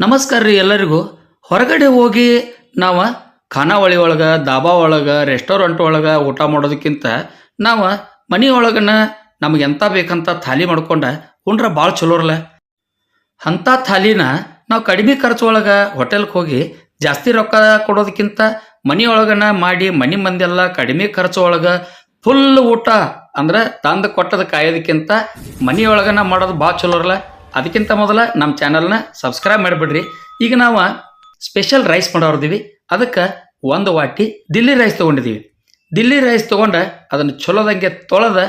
ನಮಸ್ಕಾರ ರೀ ಎಲ್ಲರಿಗೂ. ಹೊರಗಡೆ ಹೋಗಿ ನಾವು ಖಾನಾವಳಿ ಒಳಗೆ ದಾಬಾ ಒಳಗೆ, ರೆಸ್ಟೋರೆಂಟ್ ಒಳಗೆ ಊಟ ಮಾಡೋದಕ್ಕಿಂತ ನಾವು ಮನೆ ಒಳಗನ ನಮ್ಗೆ ಎಂಥ ಬೇಕಂತ ಥಾಲಿ ಮಾಡ್ಕೊಂಡು ಉಂಡ್ರೆ ಭಾಳ ಚಲೋರಲ್ಲ ಅಂಥ ಥಾಲಿನ ನಾವು ಕಡಿಮೆ ಖರ್ಚು ಒಳಗೆ ಹೋಟೆಲ್ಗೆ ಹೋಗಿ ಜಾಸ್ತಿ ರೊಕ್ಕ ಕೊಡೋದಕ್ಕಿಂತ ಮನೆ ಒಳಗನ ಮಾಡಿ ಮನೆ ಮಂದೆಲ್ಲ ಕಡಿಮೆ ಖರ್ಚು ಒಳಗೆ ಫುಲ್ ಊಟ ಅಂದ್ರೆ ತಂದು ಕೊಟ್ಟದ ಕಾಯೋದಕ್ಕಿಂತ ಮನೆ ಒಳಗನ ಮಾಡೋದು ಭಾಳ ಚಲೋ ಇರಲ್ಲ ಅದಕ್ಕಿಂತ ಮೊದಲ ನಮ್ಮ ಚಾನಲ್ನ ಸಬ್ಸ್ಕ್ರೈಬ್ ಮಾಡಿಬಿಡ್ರಿ. ಈಗ ನಾವು ಸ್ಪೆಷಲ್ ರೈಸ್ ಮಾಡೋರ್ದೀವಿ. ಅದಕ್ಕೆ ಒಂದು ವಾಟಿ ದಿಲ್ಲಿ ರೈಸ್ ತೊಗೊಂಡಿದ್ದೀವಿ ದಿಲ್ಲಿ ರೈಸ್ ತೊಗೊಂಡು ಅದನ್ನು ಚಲೋದಂಗೆ ತೊಳೆದ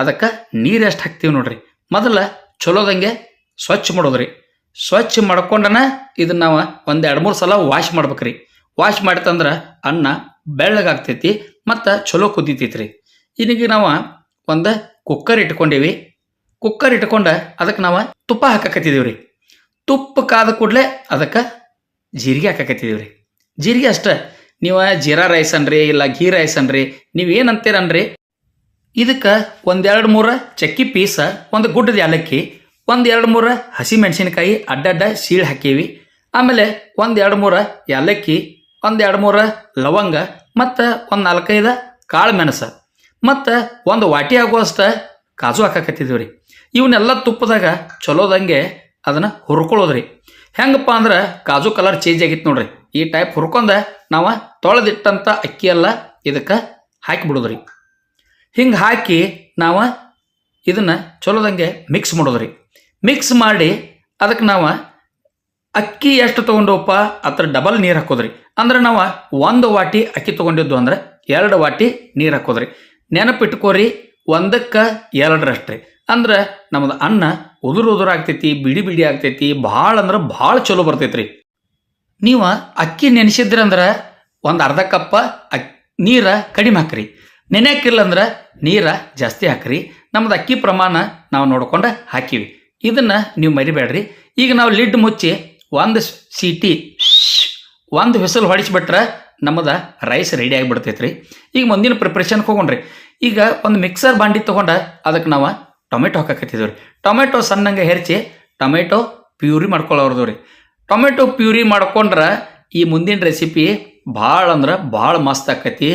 ಅದಕ್ಕೆ ನೀರು ಎಷ್ಟು ಹಾಕ್ತೀವಿ ನೋಡ್ರಿ. ಮೊದಲ ಚಲೋದಂಗೆ ಸ್ವಚ್ಛ ಮಾಡೋದ್ರಿ. ಸ್ವಚ್ಛ ಮಾಡ್ಕೊಂಡನ ಇದನ್ನು ನಾವು ಒಂದು ಎರಡು ಮೂರು ಸಲ ವಾಶ್ ಮಾಡ್ಬೇಕ್ರಿ. ವಾಶ್ ಮಾಡ್ತಂದ್ರೆ ಅನ್ನ ಬೆಳ್ಳಗಾಗ್ತೈತಿ ಮತ್ತು ಚಲೋ ಕುದೀತೈತ್ರಿ. ಇದೀಗ ನಾವು ಒಂದು ಕುಕ್ಕರ್ ಇಟ್ಕೊಂಡೀವಿ. ಕುಕ್ಕರ್ ಇಟ್ಕೊಂಡು ಅದಕ್ಕೆ ನಾವು ತುಪ್ಪ ಹಾಕಕತ್ತಿದೀವಿ ರೀ ತುಪ್ಪ ಕಾದ ಕೂಡಲೇ ಅದಕ್ಕೆ ಜೀರಿಗೆ ಹಾಕಕತ್ತಿದ್ದೀವಿ ರೀ ಜೀರಿಗೆ ಅಷ್ಟೇ, ನೀವು ಜೀರಾ ರೈಸ್ ಅನ್ರಿ, ಇಲ್ಲ ಘೀ ರೈಸ್ ಅನ್ರಿ, ನೀವು ಏನು ಅಂತೀರನ್ರಿ ಇದಕ್ಕೆ ಒಂದೆರಡು ಮೂರು ಚಕ್ಕಿ ಪೀಸ, ಒಂದು ಗುಡ್ಡದ ಏಲಕ್ಕಿ ಒಂದು ಎರಡು ಮೂರು ಹಸಿ ಮೆಣಸಿನಕಾಯಿ ಅಡ್ಡಡ್ಡ ಸೀಳು ಹಾಕೀವಿ. ಆಮೇಲೆ ಒಂದು ಎರಡು ಮೂರು ಏಲಕ್ಕಿ ಒಂದು ಎರಡು ಮೂರು ಲವಂಗ, ಮತ್ತು ಒಂದು ನಾಲ್ಕೈದು ಕಾಳು ಮೆಣಸು, ಮತ್ತು ಒಂದು ವಾಟಿ ಆಗುವಷ್ಟು ಕಾಜು ಹಾಕಕತ್ತಿದ್ದೀವಿ ರೀ ಇವನ್ನೆಲ್ಲ ತುಪ್ಪದಾಗ ಚಲೋದಂಗೆ ಅದನ್ನು ಹುರ್ಕೊಳ್ಳೋದ್ರಿ. ಹೆಂಗಪ್ಪ ಅಂದ್ರೆ ಕಾಜು ಕಲರ್ ಚೇಂಜ್ ಆಗಿತ್ತು ನೋಡ್ರಿ. ಈ ಟೈಪ್ ಹುರ್ಕೊಂಡ ನಾವು ತೊಳೆದಿಟ್ಟಂಥ ಅಕ್ಕಿ ಎಲ್ಲ ಇದಕ್ಕೆ ಹಾಕಿಬಿಡೋದ್ರಿ. ಹಿಂಗೆ ಹಾಕಿ ನಾವು ಇದನ್ನು ಚಲೋದಂಗೆ ಮಿಕ್ಸ್ ಮಾಡೋದ್ರಿ. ಮಿಕ್ಸ್ ಮಾಡಿ ಅದಕ್ಕೆ ನಾವು ಅಕ್ಕಿ ಎಷ್ಟು ತೊಗೊಂಡವಪ್ಪ ಅದ್ರ ಡಬಲ್ ನೀರು ಹಾಕೋದ್ರಿ. ಅಂದ್ರೆ ನಾವು ಒಂದು ವಾಟಿ ಅಕ್ಕಿ ತೊಗೊಂಡಿದ್ದು ಅಂದ್ರೆ ಎರಡು ವಾಟಿ ನೀರು ಹಾಕೋದ್ರಿ. ನೆನಪಿಟ್ಕೋರಿ ಒಂದಕ್ಕೆ ಎರಡರಷ್ಟ್ರಿ ಅಂದ್ರೆ ನಮ್ದು ಅನ್ನ ಉದುರು ಉದುರು ಆಗ್ತೈತಿ ಬಿಡಿ ಬಿಡಿ ಆಗ್ತೈತಿ, ಭಾಳ ಅಂದ್ರೆ ಭಾಳ ಚಲೋ ಬರ್ತೈತ್ರಿ. ನೀವು ಅಕ್ಕಿ ನೆನೆಸಿದ್ರಂದ್ರೆ ಒಂದು ಅರ್ಧ ಕಪ್ ಅಕ್, ನೀರ ಕಡಿಮೆ ಹಾಕ್ರಿ. ನೆನೆಕಿಲ್ಲ ಅಂದ್ರೆ ನೀರ ಜಾಸ್ತಿ ಹಾಕ್ರಿ. ನಮ್ದು ಅಕ್ಕಿ ಪ್ರಮಾಣ ನಾವು ನೋಡ್ಕೊಂಡು ಹಾಕಿವಿ. ಇದನ್ನು ನೀವು ಮರಿಬೇಡ್ರಿ ಈಗ ನಾವು ಲಿಡ್ ಮುಚ್ಚಿ ಒಂದು ಸೀಟಿ ಒಂದು ವಿಸಲ್ ಹೊಡಿಸ್ಬಿಟ್ರೆ ನಮ್ಮದು ರೈಸ್ ರೆಡಿ ಆಗಿಬಿಡ್ತೈತ್ರಿ. ಈಗ ಮುಂದಿನ ಪ್ರಿಪ್ರೇಷನ್ಗೆ ಹೋಗೋಣ್ರಿ. ಈಗ ಒಂದು ಮಿಕ್ಸರ್ ಬಾಂಡಿ ತೊಗೊಂಡು ಅದಕ್ಕೆ ನಾವು ಟೊಮೆಟೊ ಹಾಕಕತ್ತಿದ್ದೀವಿ ರೀ. ಟೊಮೆಟೊ ಸಣ್ಣಂಗೆ ಹೆರ್ಚಿ ಟೊಮೆಟೊ ಪ್ಯೂರಿ ಮಾಡ್ಕೊಳ್ಳೋರ್ದು ರೀ. ಟೊಮೆಟೊ ಪ್ಯೂರಿ ಮಾಡ್ಕೊಂಡ್ರೆ ಈ ಮುಂದಿನ ರೆಸಿಪಿ ಭಾಳ ಅಂದ್ರೆ ಭಾಳ ಮಸ್ತ್ ಆಕೈತಿ.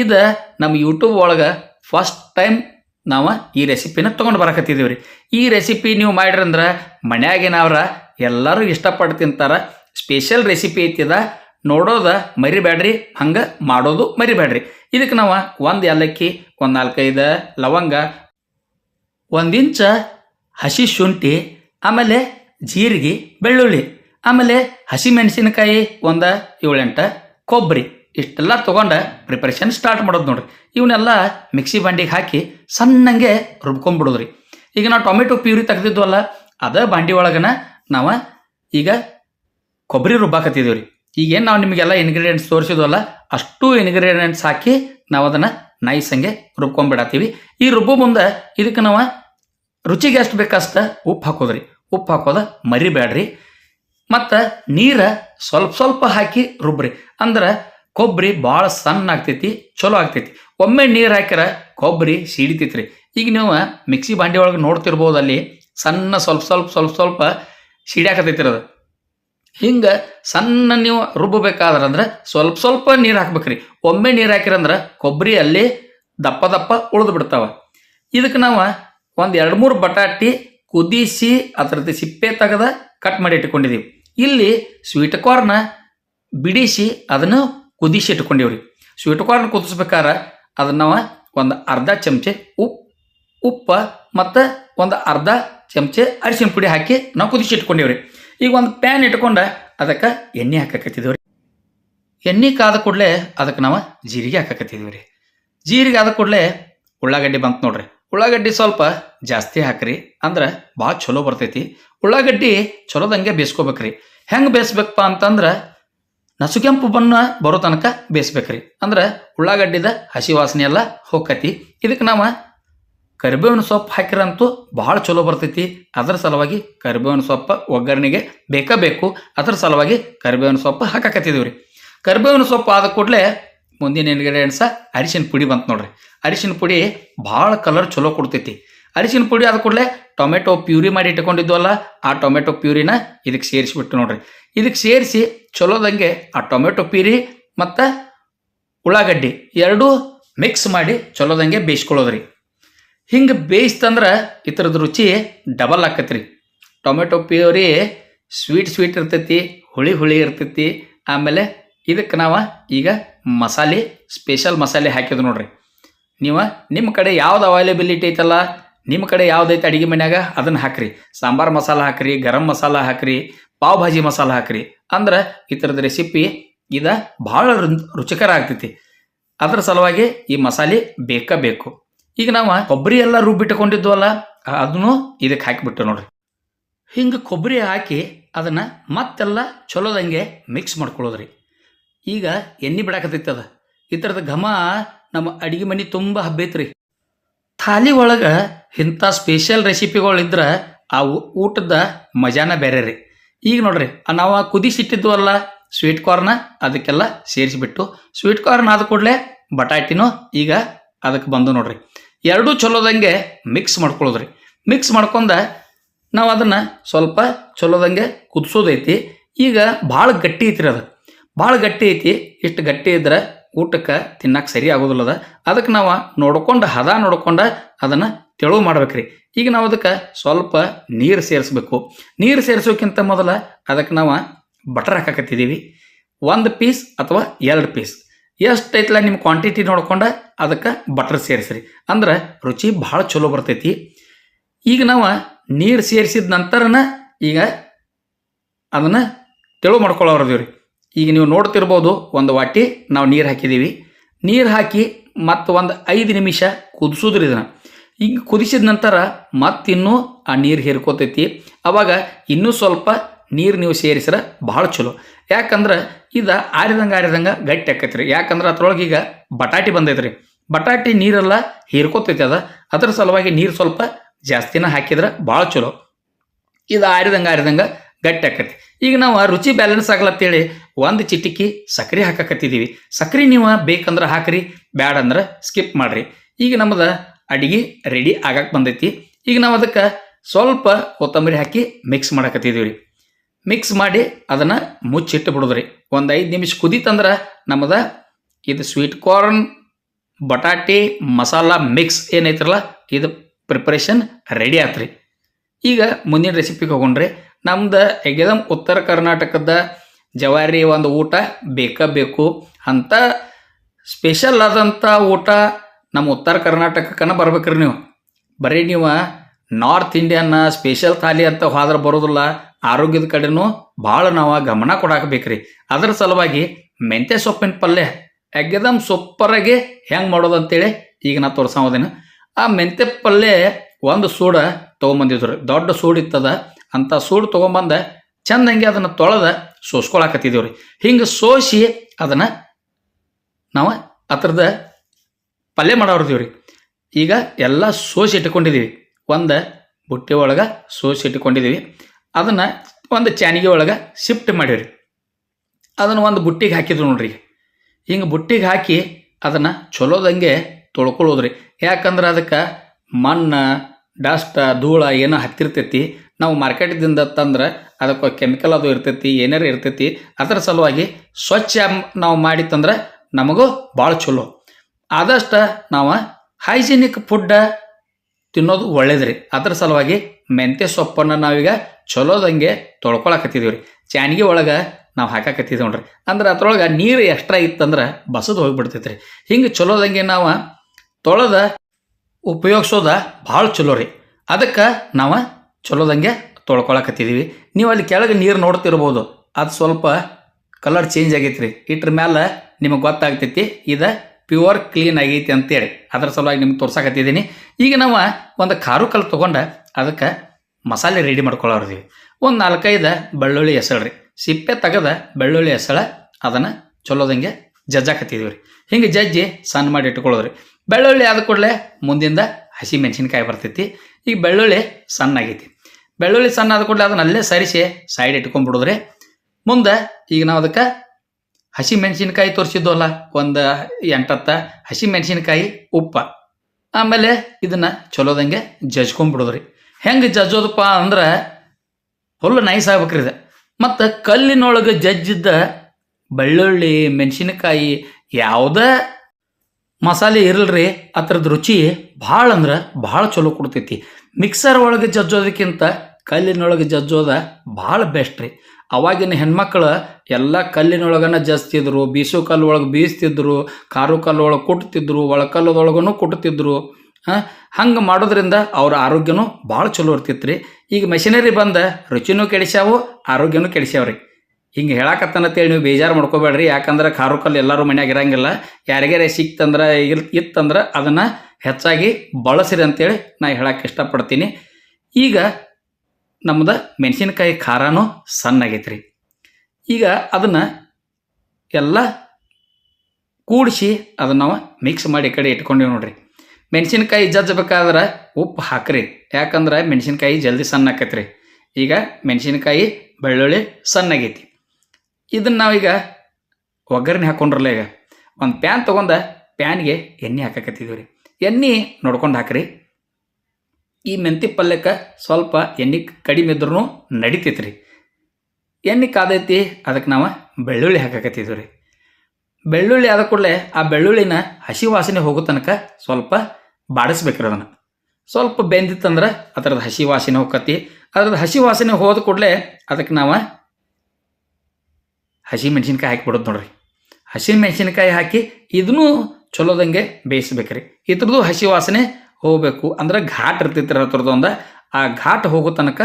ಇದು ನಮ್ಮ ಯೂಟ್ಯೂಬ್ ಒಳಗೆ ಫಸ್ಟ್ ಟೈಮ್ ನಾವು ಈ ರೆಸಿಪಿನ ತೊಗೊಂಡು ಬರಕತ್ತಿದ್ದೀವಿ ರೀ. ಈ ರೆಸಿಪಿ ನೀವು ಮಾಡಿರಂದ್ರೆ ಮನ್ಯಾಗಿನವ್ರ ಎಲ್ಲರೂ ಇಷ್ಟಪಟ್ಟು ತಿಂತಾರೆ. ಸ್ಪೆಷಲ್ ರೆಸಿಪಿ ಐತಿದ, ನೋಡೋದ ಮರಿಬೇಡ್ರಿ ಹಂಗೆ ಮಾಡೋದು ಮರಿಬೇಡ್ರಿ ಇದಕ್ಕೆ ನಾವು ಒಂದು ಏಲಕ್ಕಿ, ಒಂದು ನಾಲ್ಕೈದು ಲವಂಗ ಒಂದು ಇಂಚ ಹಸಿ ಶುಂಠಿ, ಆಮೇಲೆ ಜೀರಿಗೆ, ಬೆಳ್ಳುಳ್ಳಿ, ಆಮೇಲೆ ಹಸಿ ಮೆಣಸಿನಕಾಯಿ ಒಂದು, ಏಳೆಂಟು, ಕೊಬ್ಬರಿ, ಇಷ್ಟೆಲ್ಲ ತೊಗೊಂಡು ಪ್ರಿಪರೇಷನ್ ಸ್ಟಾರ್ಟ್ ಮಾಡೋದು ನೋಡ್ರಿ. ಇವನ್ನೆಲ್ಲ ಮಿಕ್ಸಿ ಬಾಂಡಿಗೆ ಹಾಕಿ ಸಣ್ಣಂಗೆ ರುಬ್ಕೊಂಡ್ಬಿಡೋದ್ರಿ. ಈಗ ನಾವು ಟೊಮೆಟೊ ಪ್ಯೂರಿ ತೆಗ್ದಿದ್ವಲ್ಲ, ಅದ ಬಾಂಡಿ ಒಳಗನ ನಾವು ಈಗ ಕೊಬ್ಬರಿ ರುಬ್ಬಾಕತ್ತಿದ್ದೀವಿ ರೀ ಈಗೇನು ನಾವು ನಿಮಗೆಲ್ಲ ಇಂಗ್ರೀಡಿಯೆಂಟ್ಸ್ ತೋರಿಸಿದ್ವಲ್ಲ, ಅಷ್ಟು ಇನ್ಗ್ರೀಡಿಯೆಂಟ್ಸ್ ಹಾಕಿ ನಾವು ಅದನ್ನು ನೈಸಂಗೆ ರುಬ್ಕೊಂಡ್ಬಿಡತ್ತೀವಿ ಈ ರುಬ್ಬು ಮುಂದೆ ಇದಕ್ಕೆ ನಾವು ರುಚಿಗೆ ಎಷ್ಟು ಬೇಕಷ್ಟ ಉಪ್ಪು ಹಾಕೋದ್ರಿ. ಉಪ್ಪು ಹಾಕೋದ ಮರಿಬೇಡ್ರಿ ಮತ್ತು ನೀರು ಸ್ವಲ್ಪ ಸ್ವಲ್ಪ ಹಾಕಿ ರುಬ್ಬ್ರಿ. ಅಂದ್ರೆ ಕೊಬ್ಬರಿ ಭಾಳ ಸಣ್ಣ ಆಗ್ತೈತಿ, ಚಲೋ ಆಗ್ತೈತಿ. ಒಮ್ಮೆ ನೀರು ಹಾಕಿರ ಕೊಬ್ಬರಿ ಸಿಡಿತೈತ್ರಿ. ಈಗ ನೀವು ಮಿಕ್ಸಿ ಬಾಂಡಿ ಒಳಗೆ ನೋಡ್ತಿರ್ಬೋದು ಅಲ್ಲಿ ಸಣ್ಣ ಸ್ವಲ್ಪ ಸ್ವಲ್ಪ ಸ್ವಲ್ಪ ಸ್ವಲ್ಪ ಸಿಡಿಯಾಕತೈತಿ ಅದು. ಹಿಂಗೆ ಸಣ್ಣ ನೀವು ರುಬ್ಬಬೇಕಾದ್ರೆ ಅಂದ್ರೆ ಸ್ವಲ್ಪ ಸ್ವಲ್ಪ ನೀರು ಹಾಕ್ಬೇಕ್ರಿ. ಒಮ್ಮೆ ನೀರು ಹಾಕಿರಂದ್ರೆ ಕೊಬ್ಬರಿ ಅಲ್ಲಿ ದಪ್ಪ ದಪ್ಪ ಉಳಿದು ಬಿಡ್ತಾವ. ಇದಕ್ಕೆ ನಾವು ಒಂದು ಎರಡು ಮೂರು ಬಟಾಟಿ ಕುದಿಸಿ ಅದರದ್ದು ಸಿಪ್ಪೆ ತೆಗೆದ ಕಟ್ ಮಾಡಿ ಇಟ್ಕೊಂಡಿದ್ದೀವಿ ಇಲ್ಲಿ ಸ್ವೀಟ್ ಕಾರ್ನ್ ಬಿಡಿಸಿ ಅದನ್ನು ಕುದಿಸಿ ಇಟ್ಕೊಂಡಿವ್ರಿ. ಸ್ವೀಟ್ ಕಾರ್ನ್ ಕುದಿಸ್ಬೇಕಾದ್ರೆ ಅದನ್ನ ನಾವು ಒಂದು ಅರ್ಧ ಚಮಚೆ ಉಪ್, ಉಪ್ಪು ಮತ್ತು ಒಂದು ಅರ್ಧ ಚಮಚೆ ಅರಿಶಿನ ಪುಡಿ ಹಾಕಿ ನಾವು ಕುದಿಸಿ ಇಟ್ಕೊಂಡಿವ್ರಿ. ಈಗ ಒಂದು ಪ್ಯಾನ್ ಇಟ್ಕೊಂಡು ಅದಕ್ಕೆ ಎಣ್ಣೆ ಹಾಕಕತ್ತಿದ್ದೀವಿ ರೀ ಎಣ್ಣೆ ಕಾದ ಕೂಡಲೇ ಅದಕ್ಕೆ ನಾವು ಜೀರಿಗೆ ಹಾಕಕತ್ತಿದ್ದೀವಿ ರೀ ಜೀರಿಗೆ ಆದ ಕೂಡಲೇ ಉಳ್ಳಾಗಡ್ಡಿ ಬಂತು ನೋಡ್ರಿ. ಉಳ್ಳಾಗಡ್ಡಿ ಸ್ವಲ್ಪ ಜಾಸ್ತಿ ಹಾಕ್ರಿ ಅಂದ್ರೆ ಭಾಳ ಚಲೋ ಬರ್ತೈತಿ. ಉಳ್ಳಾಗಡ್ಡಿ ಚಲೋದಂಗೆ ಬೇಯಿಸ್ಕೋಬೇಕ್ರಿ. ಹೆಂಗೆ ಬೇಯಿಸ್ಬೇಕಪ್ಪ ಅಂತಂದ್ರೆ ನಸುಕೆಂಪು ಬಣ್ಣ ಬರೋ ತನಕ ಬೇಯಿಸ್ಬೇಕ್ರಿ. ಅಂದ್ರೆ ಉಳ್ಳಾಗಡ್ಡಿದ ಹಸಿ ವಾಸನೆ ಎಲ್ಲ ಹೋಗತಿ ಇದಕ್ಕೆ ನಾವು ಕರಿಬೇವಿನ ಸೊಪ್ಪು ಹಾಕಿರಂತೂ ಭಾಳ ಚಲೋ ಬರ್ತೈತಿ. ಅದರ ಸಲುವಾಗಿ ಕರಿಬೇವಿನ ಸೊಪ್ಪು ಒಗ್ಗರಣೆಗೆ ಬೇಕೇ ಬೇಕು. ಅದರ ಸಲುವಾಗಿ ಕರಿಬೇವಿನ ಸೊಪ್ಪು ಹಾಕಕತ್ತಿದ್ದೀವಿ ರೀ ಕರಿಬೇವಿನ ಸೊಪ್ಪು ಆದ ಕೂಡಲೇ ಮುಂದಿನ ಇಂಗ್ರೀಡಿಯೆಂಟ್ಸ ಅರಿಶಿನ ಪುಡಿ ಬಂತು ನೋಡ್ರಿ. ಅರಿಶಿನ ಪುಡಿ ಭಾಳ ಕಲರ್ ಚಲೋ ಕೊಡ್ತೈತಿ. ಅರಿಶಿನ ಪುಡಿ ಆದ ಕೂಡಲೇ ಟೊಮೆಟೊ ಪ್ಯೂರಿ ಮಾಡಿ ಇಟ್ಕೊಂಡಿದ್ವಲ್ಲ ಆ ಟೊಮೆಟೊ ಪ್ಯೂರಿನ ಇದಕ್ಕೆ ಸೇರಿಸಿಬಿಟ್ಟು ನೋಡ್ರಿ. ಇದಕ್ಕೆ ಸೇರಿಸಿ ಚಲೋದಂಗೆ ಆ ಟೊಮೆಟೊ ಪ್ಯೂರಿ ಮತ್ತು ಉಳ್ಳಾಗಡ್ಡಿ ಎರಡೂ ಮಿಕ್ಸ್ ಮಾಡಿ ಚಲೋದಂಗೆ ಬೇಯಿಸ್ಕೊಳ್ಳೋದ್ರಿ. ಹಿಂಗೆ ಬೇಯಿಸ್ತಂದ್ರೆ ಇತರದ ರುಚಿ ಡಬಲ್ ಆಕತ್ರಿ. ಟೊಮೆಟೊ ಪ್ಯೂರಿ ಸ್ವೀಟ್ ಸ್ವೀಟ್ ಇರ್ತೈತಿ, ಹುಳಿ ಹುಳಿ ಇರ್ತೈತಿ. ಆಮೇಲೆ ಇದಕ್ಕೆ ನಾವು ಈಗ ಮಸಾಲೆ ಸ್ಪೆಷಲ್ ಮಸಾಲೆ ಹಾಕಿದ್ವಿ ನೋಡ್ರಿ. ನೀವು ನಿಮ್ಮ ಕಡೆ ಯಾವ್ದು ಅವೈಲೇಬಿಲಿಟಿ ಐತಲ್ಲ? ನಿಮ್ಮ ಕಡೆ ಯಾವ್ದೈತೆ ಅಡಿಗೆ ಮನ್ಯಾಗ? ಅದನ್ನ ಹಾಕ್ರಿ. ಸಾಂಬಾರ್ ಮಸಾಲ ಹಾಕ್ರಿ, ಗರಂ ಮಸಾಲ ಹಾಕ್ರಿ, ಪಾವ್ ಭಾಜಿ ಮಸಾಲ ಹಾಕ್ರಿ. ಅಂದ್ರೆ ಈ ಥರದ ರೆಸಿಪಿ ಇದ ಭಾಳ ರುಚಿಕರ ಆಗ್ತೈತಿ. ಅದರ ಸಲುವಾಗಿ ಈ ಮಸಾಲೆ ಬೇಕ ಬೇಕು. ಈಗ ನಾವು ಕೊಬ್ಬರಿ ಎಲ್ಲ ರುಬ್ಬಿಟ್ಟುಕೊಂಡಿದ್ವಲ್ಲ ಅದನ್ನು ಇದಕ್ಕೆ ಹಾಕಿಬಿಟ್ಟು ನೋಡ್ರಿ. ಹಿಂಗೆ ಕೊಬ್ಬರಿ ಹಾಕಿ ಅದನ್ನು ಮತ್ತೆಲ್ಲ ಚಲೋದಂಗೆ ಮಿಕ್ಸ್ ಮಾಡ್ಕೊಳ್ಳೋದ್ರಿ ಈಗ ಎಣ್ಣೆ ಬಿಡಾಕತ್ತೈತಿ ಅದು. ಈ ಥರದ ಘಮ ನಮ್ಮ ಅಡಿಗೆ ಮನೆ ತುಂಬ ಹಬ್ಬೈತ್ರಿ. ಥಾಲಿ ಒಳಗೆ ಇಂಥ ಸ್ಪೆಷಲ್ ರೆಸಿಪಿಗಳಿದ್ರೆ ಆ ಊ- ಊಟದ ಮಜಾನ ಬೇರೆ ರೀ ಈಗ ನೋಡ್ರಿ, ಆ ನಾವು ಕುದಿಸಿಟ್ಟಿದ್ವಲ್ಲ ಸ್ವೀಟ್ ಕಾರ್ನ ಅದಕ್ಕೆಲ್ಲ ಸೇರಿಸಿಬಿಟ್ಟು ಸ್ವೀಟ್ ಕಾರ್ನ್ ಆದ ಕೂಡಲೇ ಬಟಾಟಿನೂ ಈಗ ಅದಕ್ಕೆ ಬಂದು ನೋಡ್ರಿ. ಎರಡೂ ಚಲೋದಂಗೆ ಮಿಕ್ಸ್ ಮಾಡ್ಕೊಳ್ಳೋದ್ರಿ ಮಿಕ್ಸ್ ಮಾಡ್ಕೊಂಡ ನಾವು ಅದನ್ನು ಸ್ವಲ್ಪ ಚಲೋದಂಗೆ ಕುದಿಸೋದೈತಿ. ಈಗ ಭಾಳ ಗಟ್ಟಿ ಐತ್ರಿ ಅದು. ಭಾಳ ಗಟ್ಟಿ ಐತಿ, ಇಷ್ಟು ಗಟ್ಟಿ ಇದ್ರೆ ಊಟಕ್ಕೆ ತಿನ್ನಕ್ಕೆ ಸರಿ ಆಗೋದಿಲ್ಲದ ಅದ ಅದಕ್ಕೆ ನಾವು ನೋಡ್ಕೊಂಡು, ಹದ ನೋಡ್ಕೊಂಡು ಅದನ್ನು ತೆಳು ಮಾಡ್ಬೇಕ್ರಿ. ಈಗ ನಾವು ಅದಕ್ಕೆ ಸ್ವಲ್ಪ ನೀರು ಸೇರಿಸ್ಬೇಕು. ನೀರು ಸೇರಿಸೋಕ್ಕಿಂತ ಮೊದಲು ಅದಕ್ಕೆ ನಾವು ಬಟರ್ ಹಾಕಕತ್ತಿದ್ದೀವಿ ಒಂದು ಪೀಸ್ ಅಥವಾ ಎರಡು ಪೀಸ್. ಎಷ್ಟು ಐತಲ್ಲ ನಿಮ್ಮ ಕ್ವಾಂಟಿಟಿ ನೋಡ್ಕೊಂಡು ಅದಕ್ಕೆ ಬಟರ್ ಸೇರಿಸ್ರಿ. ಅಂದ್ರೆ ರುಚಿ ಭಾಳ ಚಲೋ ಬರ್ತೈತಿ. ಈಗ ನಾವು ನೀರು ಸೇರಿಸಿದ ನಂತರನ ಈಗ ಅದನ್ನು ತೆಳು ಮಾಡ್ಕೊಳ್ಳೋರ್ದೀವಿ ರೀ ಈಗ ನೀವು ನೋಡ್ತಿರ್ಬೋದು ಒಂದು ವಾಟಿ ನಾವು ನೀರು ಹಾಕಿದ್ದೀವಿ. ನೀರು ಹಾಕಿ ಮತ್ತು ಒಂದು ಐದು ನಿಮಿಷ ಕುದಿಸೋದ್ರಿ ಇದನ್ನು. ಈಗ ಕುದಿಸಿದ ನಂತರ ಮತ್ತಿನ್ನೂ ಆ ನೀರು ಹೇರ್ಕೋತೈತಿ. ಆವಾಗ ಇನ್ನೂ ಸ್ವಲ್ಪ ನೀರು ನೀವು ಸೇರಿಸಿದ್ರೆ ಭಾಳ ಚಲೋ. ಯಾಕಂದ್ರೆ ಇದು ಆರಿದಂಗೆ ಆರಿದಂಗೆ ಗಟ್ಟಿ ಆಕೈತೆ ರೀ ಯಾಕಂದ್ರೆ ಅದ್ರೊಳಗೆ ಈಗ ಬಟಾಟಿ ಬಂದೈತೆ ರೀ ಬಟಾಟಿ ನೀರೆಲ್ಲ ಹೀರ್ಕೋತೈತಿ ಅದ. ಅದ್ರ ಸಲುವಾಗಿ ನೀರು ಸ್ವಲ್ಪ ಜಾಸ್ತಿನ ಹಾಕಿದ್ರೆ ಭಾಳ ಚಲೋ. ಇದು ಆರಿದಂಗೆ ಆರಿದಂಗೆ ಗಟ್ಟಿ ಆಕತಿ. ಈಗ ನಾವು ರುಚಿ ಬ್ಯಾಲೆನ್ಸ್ ಆಗ್ಲತ್ತೇಳಿ, ಒಂದು ಚಿಟಿಕಿ ಸಕ್ಕರೆ ಹಾಕಕತ್ತಿದ್ದೀವಿ ಸಕ್ರೆ ನೀವು ಬೇಕಂದ್ರೆ ಹಾಕ್ರಿ, ಬ್ಯಾಡ ಅಂದ್ರೆ ಸ್ಕಿಪ್ ಮಾಡ್ರಿ. ಈಗ ನಮ್ಮದು ಅಡಿಗೆ ರೆಡಿ ಆಗಕ್ಕೆ ಬಂದೈತಿ. ಈಗ ನಾವು ಅದಕ್ಕೆ ಸ್ವಲ್ಪ ಕೊತ್ತಂಬರಿ ಹಾಕಿ ಮಿಕ್ಸ್ ಮಾಡಕತ್ತಿದ್ದೀವಿ ರೀ ಮಿಕ್ಸ್ ಮಾಡಿ ಅದನ್ನು ಮುಚ್ಚಿಟ್ಟು ಬಿಡೋದ್ರಿ. ಒಂದು ಐದು ನಿಮಿಷ ಕುದೀತಂದ್ರೆ ನಮ್ಮದ ಇದು ಸ್ವೀಟ್ ಕಾರ್ನ್ ಬಟಾಟೆ, ಮಸಾಲ ಮಿಕ್ಸ್ ಏನೈತಿರಲ್ಲ, ಇದು ಪ್ರಿಪ್ರೇಷನ್ ರೆಡಿ ಆತ್ರಿ. ಈಗ ಮುಂದಿನ ರೆಸಿಪಿಗೆ ಹೋಗೊಂಡ್ರೆ ನಮ್ದು ಎಗೆದಮ್ ಉತ್ತರ ಕರ್ನಾಟಕದ ಜವಾರಿ ಒಂದು ಊಟ ಬೇಕ ಬೇಕು ಅಂತ ಸ್ಪೆಷಲ್ ಆದಂಥ ಊಟ ನಮ್ಮ ಉತ್ತರ ಕರ್ನಾಟಕಕ್ಕನ ಬರ್ಬೇಕ್ರಿ ನೀವು. ಬರೀ ನೀವು ನಾರ್ತ್ ಇಂಡಿಯನ್ನ ಸ್ಪೆಷಲ್ ಥಾಲಿ ಅಂತ ಹೋದ್ರೆ ಬರೋದಿಲ್ಲ, ಆರೋಗ್ಯದ ಕಡೆನೂ ಭಾಳ ನಾವು ಗಮನ ಕೊಡಾಕಬೇಕ್ರಿ. ಅದರ ಸಲುವಾಗಿ ಮೆಂತ್ಯ ಸೊಪ್ಪಿನ ಪಲ್ಯ, ಎಗ್ದಮ್ ಸೂಪರಾಗಿ ಹೆಂಗೆ ಮಾಡೋದು ಅಂತೇಳಿ ಈಗ ನಾ ತೋರ್ಸೋದೇನು ಆ ಮೆಂತ್ಯ ಪಲ್ಯ ಒಂದು ಸೂಡ ತೊಗೊಂಬಂದಿದ್ರು ದೊಡ್ಡ ಸೂಡ್ ಇತ್ತದ ಸೂಡು ತೊಗೊಂಬಂದ, ಚಂದ ಹಂಗೆ ಅದನ್ನು ತೊಳೆದ ಸೋಸ್ಕೊಳಕತ್ತಿದ್ದೇವೆ ರೀ ಹಿಂಗೆ ಸೋಸಿ ಅದನ್ನು ನಾವು ಅದ್ರದ ಪಲ್ಯ ಮಾಡೋರ್ದೀವಿ ರೀ ಈಗ ಎಲ್ಲ ಸೋಸಿ ಇಟ್ಕೊಂಡಿದ್ದೀವಿ ಒಂದು ಬುಟ್ಟಿ ಒಳಗೆ ಸೋಸಿ ಇಟ್ಕೊಂಡಿದ್ದೀವಿ ಅದನ್ನು ಒಂದು ಚಾನಿಗೆ ಒಳಗೆ ಶಿಫ್ಟ್ ಮಾಡೀವಿ ಅದನ್ನು ಒಂದು ಬುಟ್ಟಿಗೆ ಹಾಕಿದ್ರು ನೋಡ್ರಿ ಹಿಂಗೆ ಬುಟ್ಟಿಗೆ ಹಾಕಿ ಅದನ್ನು ಚಲೋದಂಗೆ ತೊಳ್ಕೊಳ್ಳೋದ್ರಿ ಯಾಕಂದ್ರೆ ಅದಕ್ಕೆ ಮಣ್ಣು ಡಸ್ಟ್ ಧೂಳ ಏನೋ ಹತ್ತಿರ್ತೈತಿ. ನಾವು ಮಾರ್ಕೆಟ್ದಿಂದ ತಂದ್ರೆ ಅದಕ್ಕೆ ಕೆಮಿಕಲ್ ಅದು ಇರ್ತೈತಿ, ಏನಾರು ಇರ್ತೈತಿ, ಅದರ ಸಲುವಾಗಿ ಸ್ವಚ್ಛ ನಾವು ಮಾಡಿ ತಂದ್ರೆ ನಮಗೂ ಭಾಳ ಚಲೋ. ಆದಷ್ಟು ನಾವು ಹೈಜಿನಿಕ್ ಫುಡ್ ತಿನ್ನೋದು ಒಳ್ಳೇದ್ರಿ. ಅದ್ರ ಸಲುವಾಗಿ ಮೆಂತ್ಯ ಸೊಪ್ಪನ್ನು ನಾವೀಗ ಚಲೋದಂಗೆ ತೊಳ್ಕೊಳಕತ್ತಿದೀವಿ ರೀ ಚಾನಿಗೆ ಒಳಗೆ ನಾವು ಹಾಕಾಕತ್ತಿದ್ದೀವಿ ನೋಡ್ರಿ. ಅಂದ್ರೆ ಅದ್ರೊಳಗೆ ನೀರು ಎಕ್ಸ್ಟ್ರಾ ಇತ್ತಂದ್ರೆ ಬಸದು ಹೋಗಿಬಿಡ್ತೈತೆ ರೀ ಹಿಂಗೆ ಚಲೋದಂಗೆ ನಾವು ತೊಳೆದ ಉಪಯೋಗಿಸೋದ ಭಾಳ ಚಲೋ ರೀ ಅದಕ್ಕೆ ನಾವು ಚಲೋದಂಗೆ ತೊಳ್ಕೊಳಕತ್ತಿದ್ದೀವಿ ನೀವು ಅಲ್ಲಿ ಕೆಳಗೆ ನೀರು ನೋಡ್ತಿರ್ಬೋದು. ಅದು ಸ್ವಲ್ಪ ಕಲರ್ ಚೇಂಜ್ ಆಗೈತೆ ರೀ ಇಟ್ರ ಮೇಲೆ ನಿಮಗೆ ಗೊತ್ತಾಗ್ತೈತಿ, ಇದು ಪ್ಯೂರ್ ಕ್ಲೀನ್ ಆಗೈತಿ ಅಂತೇಳಿ. ಅದ್ರ ಸಲುವಾಗಿ ನಿಮ್ಗೆ ತೋರ್ಸಕತ್ತಿದ್ದೀನಿ ಈಗ ನಾವು ಒಂದು ಖಾರು ಕಲ್ಲು ತೊಗೊಂಡು ಅದಕ್ಕೆ ಮಸಾಲೆ ರೆಡಿ ಮಾಡ್ಕೊಳ್ಳೋರ್ದೀವಿ ಒಂದು ನಾಲ್ಕೈದು ಬೆಳ್ಳುಳ್ಳಿ ಎಸಳ್ರಿ ಸಿಪ್ಪೆ ತೆಗೆದ ಬೆಳ್ಳುಳ್ಳಿ ಹೆಸಳು, ಅದನ್ನು ಚಲೋದಂಗೆ ಜಜ್ಜಾಕತ್ತಿದ್ದೀವಿ ರೀ ಹಿಂಗೆ ಜಜ್ಜಿ ಸಣ್ಣ ಮಾಡಿ ಇಟ್ಕೊಳ್ಳೋದ್ರಿ ಬೆಳ್ಳುಳ್ಳಿ ಆದ ಕೂಡಲೇ ಮುಂದಿಂದ ಹಸಿ ಮೆಣಸಿನ್ಕಾಯಿ ಬರ್ತೈತಿ. ಈಗ ಬೆಳ್ಳುಳ್ಳಿ ಸಣ್ಣಾಗೈತಿ. ಬೆಳ್ಳುಳ್ಳಿ ಸಣ್ಣ ಆದ ಕೂಡಲೇ ಅದನ್ನ ಅಲ್ಲೇ ಸರಿಸಿ ಸೈಡ್ ಇಟ್ಕೊಂಡ್ಬಿಡೋದ್ರಿ ಮುಂದೆ ಈಗ ನಾವು ಅದಕ್ಕೆ ಹಸಿ ಮೆಣಸಿನ್ಕಾಯಿ ಒಂದು ಎಂಟತ್ತ ಹಸಿ ಮೆಣಸಿನ್ಕಾಯಿ, ಉಪ್ಪ. ಆಮೇಲೆ ಇದನ್ನು ಚಲೋದಂಗೆ ಜಜ್ಕೊಂಡ್ಬಿಡೋದ್ರಿ. ಹೆಂಗೆ ಜಜ್ಜೋದಪ್ಪ ಅಂದ್ರೆ ಫುಲ್ ನೈಸ್ ಆಗ್ಬೇಕ್ರಿ ಇದು. ಮತ್ತು ಕಲ್ಲಿನೊಳಗೆ ಜಜ್ಜಿದ್ದ ಬೆಳ್ಳುಳ್ಳಿ, ಮೆಣಸಿನಕಾಯಿ, ಯಾವುದೇ ಮಸಾಲೆ ಇರಲ್ರಿ ಅದ್ರದ್ದು ರುಚಿ ಭಾಳ ಅಂದ್ರೆ ಭಾಳ ಚಲೋ ಕೊಡ್ತೈತಿ. ಮಿಕ್ಸರ್ ಒಳಗೆ ಜಜ್ಜೋದಕ್ಕಿಂತ ಕಲ್ಲಿನೊಳಗೆ ಜಜ್ಜೋದ ಭಾಳ ಬೆಸ್ಟ್ ರೀ. ಅವಾಗಿನ ಹೆಣ್ಮಕ್ಳು ಎಲ್ಲ ಕಲ್ಲಿನೊಳಗನ ಜಜ್ತಿದ್ರು, ಬೀಸು ಕಲ್ಲು ಒಳಗೆ ಬೀಸ್ತಿದ್ರು, ಕಾರು ಕಲ್ಲು ಒಳಗೆ ಕುಟ್ತಿದ್ರು ಒಳಕಲ್ಲದೊಳಗೂ ಕುಟ್ತಿದ್ರು ಹಂಗೆ ಮಾಡೋದ್ರಿಂದ ಅವ್ರ ಆರೋಗ್ಯನೂ ಭಾಳ ಚಲೋ ಇರ್ತಿತ್ತು ರೀ ಈಗ ಮೆಷಿನರಿ ಬಂದ ರುಚಿನೂ ಕೆಡಿಸ್ಯಾವು, ಆರೋಗ್ಯನೂ ಕೆಡಿಸ್ಯಾವ್ರಿ. ಹಿಂಗೆ ಹೇಳಕತ್ತನಂತೇಳಿ ನೀವು ಬೇಜಾರು ಮಾಡ್ಕೋಬೇಡ್ರಿ. ಯಾಕಂದ್ರೆ ಖಾರು ಕಲ್ಲು ಎಲ್ಲರೂ ಮನ್ಯಾಗ ಇರಂಗಿಲ್ಲ. ಯಾರಿಗಾರ ಸಿಕ್ತಂದ್ರೆ, ಇಲ್ ಇತ್ತಂದ್ರೆ ಅದನ್ನು ಹೆಚ್ಚಾಗಿ ಬಳಸಿರಿ ಅಂತೇಳಿ ನಾ ಹೇಳಕ್ಕೆ ಇಷ್ಟಪಡ್ತೀನಿ. ಈಗ ನಮ್ಮದು ಮೆಣಸಿನ್ಕಾಯಿ ಖಾರನೂ ಸಣ್ಣಾಗೈತೆ ರೀ ಈಗ ಅದನ್ನು ಎಲ್ಲ ಕೂಡಿಸಿ ಅದನ್ನು ನಾವು ಮಿಕ್ಸ್ ಮಾಡಿ ಈ ಕಡೆ ಇಟ್ಕೊಂಡೀವಿ ನೋಡ್ರಿ. ಮೆಣಸಿನ್ಕಾಯಿ ಜಜ್ಜಬೇಕಾದ್ರೆ ಉಪ್ಪು ಹಾಕ್ರಿ. ಯಾಕಂದ್ರೆ ಮೆಣಸಿನ್ಕಾಯಿ ಜಲ್ದಿ ಸಣ್ಣ ಆಕೈತ್ರಿ ಈಗ ಮೆಣಸಿನ್ಕಾಯಿ, ಬೆಳ್ಳುಳ್ಳಿ ಸಣ್ಣಾಗೈತಿ. ಇದನ್ನು ನಾವೀಗ ಒಗ್ಗರಣೆ ಹಾಕ್ಕೊಂಡ್ರಲ್ಲ ಈಗ. ಒಂದು ಪ್ಯಾನ್ ತೊಗೊಂಡ ಪ್ಯಾನ್ಗೆ ಎಣ್ಣೆ ಹಾಕಕತ್ತಿದ್ದೀವಿ ರೀ ಎಣ್ಣೆ ನೋಡ್ಕೊಂಡು ಹಾಕ್ರಿ. ಈ ಮೆಂತಿ ಪಲ್ಯಕ್ಕೆ ಸ್ವಲ್ಪ ಎಣ್ಣೆ ಕಡಿಮೆ ಇದ್ರೂ ನಡಿತೈತೆ ರೀ ಎಣ್ಣೆ ಕಾದೈತಿ ಅದಕ್ಕೆ ನಾವು ಬೆಳ್ಳುಳ್ಳಿ ಹಾಕಕತ್ತಿದ್ದೀವಿ ರೀ ಬೆಳ್ಳುಳ್ಳಿ ಆದ ಕೂಡಲೇ ಆ ಬೆಳ್ಳುಳ್ಳಿನ ಹಸಿ ವಾಸನೆ ಹೋಗೋ ತನಕ ಸ್ವಲ್ಪ ಬಾಡಿಸ್ಬೇಕ್ರಿ ಅದನ್ನು. ಸ್ವಲ್ಪ ಬೆಂದಿತ್ತಂದ್ರೆ ಅದರದ್ದು ಹಸಿ ವಾಸನೆ ಹೋಗತ್ತಿ ಅದ್ರದ್ದು ಹಸಿ ವಾಸನೆ ಹೋದ ಕೂಡಲೇ ಅದಕ್ಕೆ ನಾವು ಹಸಿ ಮೆಣಸಿನ್ಕಾಯಿ ಹಾಕಿಬಿಡೋದು ನೋಡ್ರಿ. ಹಸಿ ಮೆಣಸಿನ್ಕಾಯಿ ಹಾಕಿ ಇದನ್ನೂ ಚಲೋದಂಗೆ ಬೇಯಿಸ್ಬೇಕ್ರಿ. ಇದ್ರದ್ದು ಹಸಿ ವಾಸನೆ ಹೋಗಬೇಕು. ಅಂದ್ರೆ ಘಾಟ್ ಇರ್ತೈತ್ರಿ ಅದ್ರದ್ದು ಒಂದು. ಆ ಘಾಟ್ ಹೋಗೋ ತನಕ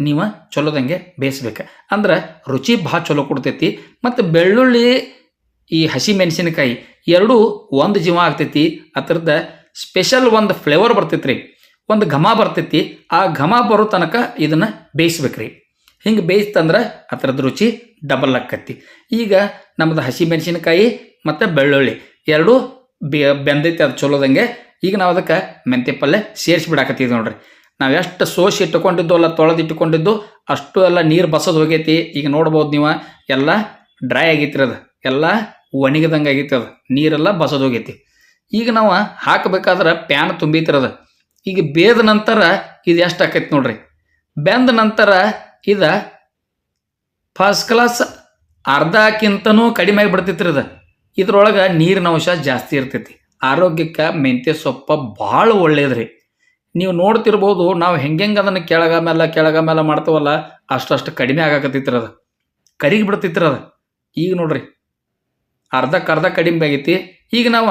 ನೀವು ಚಲೋದಂಗೆ ಬೇಯಿಸ್ಬೇಕು. ಅಂದ್ರೆ ರುಚಿ ಭಾಳ ಚಲೋ ಕೊಡ್ತೈತಿ. ಮತ್ತು ಬೆಳ್ಳುಳ್ಳಿ, ಈ ಹಸಿ ಮೆಣಸಿನಕಾಯಿ ಎರಡೂ ಒಂದು ಜೀವ ಆಗ್ತೈತಿ. ಅದರದ ಸ್ಪೆಷಲ್ ಒಂದು ಫ್ಲೇವರ್ ಬರ್ತೈತ್ರಿ. ರೀ ಒಂದು ಘಮ ಬರ್ತೈತಿ. ಆ ಘಮ ಬರೋ ತನಕ ಇದನ್ನು ಬೇಯಿಸ್ಬೇಕ್ರಿ. ಹಿಂಗೆ ಬೇಯಿಸ್ತಂದ್ರೆ ಅದ್ರದ್ದು ರುಚಿ ಡಬಲ್ ಆಕ್ಕತಿ ಈಗ ನಮ್ಮದು ಹಸಿ ಮೆಣಸಿನಕಾಯಿ ಮತ್ತು ಬೆಳ್ಳುಳ್ಳಿ ಎರಡೂ ಬೆಂದೈತಿ, ಅದು ಚಲೋದಂಗೆ ಈಗ ನಾವು ಅದಕ್ಕೆ ಮೆಂತೆ ಪಲ್ಯ ಸೇರಿಸಿ ಬಿಡಾಕತ್ತೀವಿ ನೋಡ್ರಿ. ನಾವು ಎಷ್ಟು ಸೋಸಿ ಇಟ್ಟುಕೊಂಡಿದ್ದು, ಅಲ್ಲ ತೊಳೆದಿಟ್ಟುಕೊಂಡಿದ್ದು ಅಷ್ಟು ಎಲ್ಲ ನೀರು ಬಸೋದು ಹೋಗೈತಿ. ಈಗ ನೋಡ್ಬೋದು ನೀವು, ಎಲ್ಲ ಡ್ರೈ ಆಗೈತಿ ಅದು. ಎಲ್ಲ ಒಣಗಿದಂಗೆ ಆಗೈತಿ ಅದು. ನೀರೆಲ್ಲ ಬಸೋದು ಹೋಗೈತಿ. ಈಗ ನಾವು ಹಾಕಬೇಕಾದ್ರೆ ಪ್ಯಾನ್ ತುಂಬಿತಿರೋದು ಈಗ ಬೇದ ನಂತರ ಇದು ಎಷ್ಟು ಆಕೈತಿ ನೋಡ್ರಿ. ಬೆಂದ ನಂತರ ಇದ ಫಸ್ಟ್ ಕ್ಲಾಸ್ ಅರ್ಧಕ್ಕಿಂತನೂ ಕಡಿಮೆ ಆಗಿಬಿಡ್ತೈತ್ರಿ ಇದು. ಇದ್ರೊಳಗೆ ನೀರಿನ ಅಂಶ ಜಾಸ್ತಿ ಇರ್ತೈತಿ. ಆರೋಗ್ಯಕ್ಕೆ ಮೆಂತ್ಯ ಸೊಪ್ಪ ಭಾಳ ಒಳ್ಳೇದ್ರಿ. ನೀವು ನೋಡ್ತಿರ್ಬೋದು, ನಾವು ಹೆಂಗೆ ಅದನ್ನು ಕೆಳಗ ಮೇಲೆ ಕೆಳಗ ಮೇಲೆ ಮಾಡ್ತೀವಲ್ಲ ಅಷ್ಟು ಕಡಿಮೆ ಆಗಾಕತ್ತೈತ್ರಿ ಅದು. ಕರಿಗಿ ಬಿಡ್ತೈತ್ರಿ ಅದು. ಈಗ ನೋಡ್ರಿ ಅರ್ಧಕ್ಕೆ ಅರ್ಧ ಕಡಿಮೆ ಆಗೈತಿ. ಈಗ ನಾವು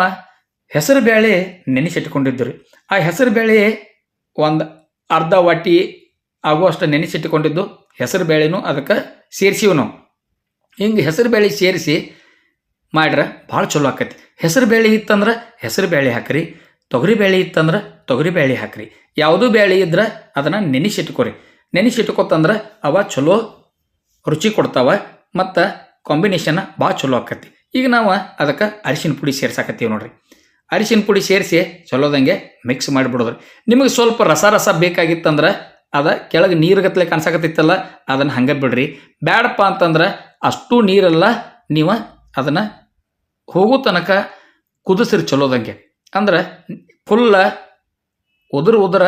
ಹೆಸರು ಬೇಳೆ ನೆನೆಸಿಟ್ಕೊಂಡಿದ್ದು ರೀ ಆ ಹೆಸರು ಬೇಳೆ ಒಂದು ಅರ್ಧ ವಾಟಿ ಆಗುವಷ್ಟು ನೆನೆಸಿಟ್ಟುಕೊಂಡಿದ್ದು, ಹೆಸರು ಬೇಳೆನೂ ಅದಕ್ಕೆ ಸೇರಿಸಿವು ನಾವು ಹಿಂಗೆ ಹೆಸರು ಬೇಳೆ ಸೇರಿಸಿ ಮಾಡ್ರೆ ಭಾಳ ಚಲೋ ಆಕೈತಿ. ಹೆಸರು ಬೇಳೆ ಇತ್ತಂದ್ರೆ ಹೆಸರು ಬೇಳೆ ಹಾಕ್ರಿ, ತೊಗರಿ ಬೇಳೆ ಇತ್ತಂದ್ರೆ ತೊಗರಿ ಬೇಳೆ ಹಾಕ್ರಿ. ಯಾವುದೂ ಬೇಳೆ ಇದ್ರೆ ಅದನ್ನು ನೆನೆಸಿಟ್ಕೊರಿ. ನೆನೆಸಿಟ್ಕೊತಂದ್ರೆ ಅವ ಚಲೋ ರುಚಿ ಕೊಡ್ತಾವ ಮತ್ತು ಕಾಂಬಿನೇಷನ್ ಭಾಳ ಚಲೋ ಆಕತಿ. ಈಗ ನಾವು ಅದಕ್ಕೆ ಅರಿಶಿನ ಪುಡಿ ಸೇರ್ಸಾಕತ್ತೀವಿ ನೋಡ್ರಿ. ಅರಿಶಿನ ಪುಡಿ ಸೇರಿಸಿ ಚಲೋದಂಗೆ ಮಿಕ್ಸ್ ಮಾಡಿಬಿಡೋದ್ರಿ. ನಿಮಗೆ ಸ್ವಲ್ಪ ರಸ ರಸ ಬೇಕಾಗಿತ್ತಂದ್ರೆ ಅದ ಕೆಳಗೆ ನೀರುಗತ್ಲೆ ಕಾಣಿಸಾಕತ್ತಿತ್ತಲ್ಲ, ಅದನ್ನು ಹಂಗೆ ಬಿಡ್ರಿ. ಬ್ಯಾಡಪ್ಪ ಅಂತಂದ್ರೆ ಅಷ್ಟು ನೀರೆಲ್ಲ, ನೀವು ಅದನ್ನು ಹೋಗೋ ತನಕ ಕುದಿಸಿರಿ ಚಲೋದಂಗೆ. ಅಂದ್ರೆ ಫುಲ್ಲ ಉದುರು ಉದುರ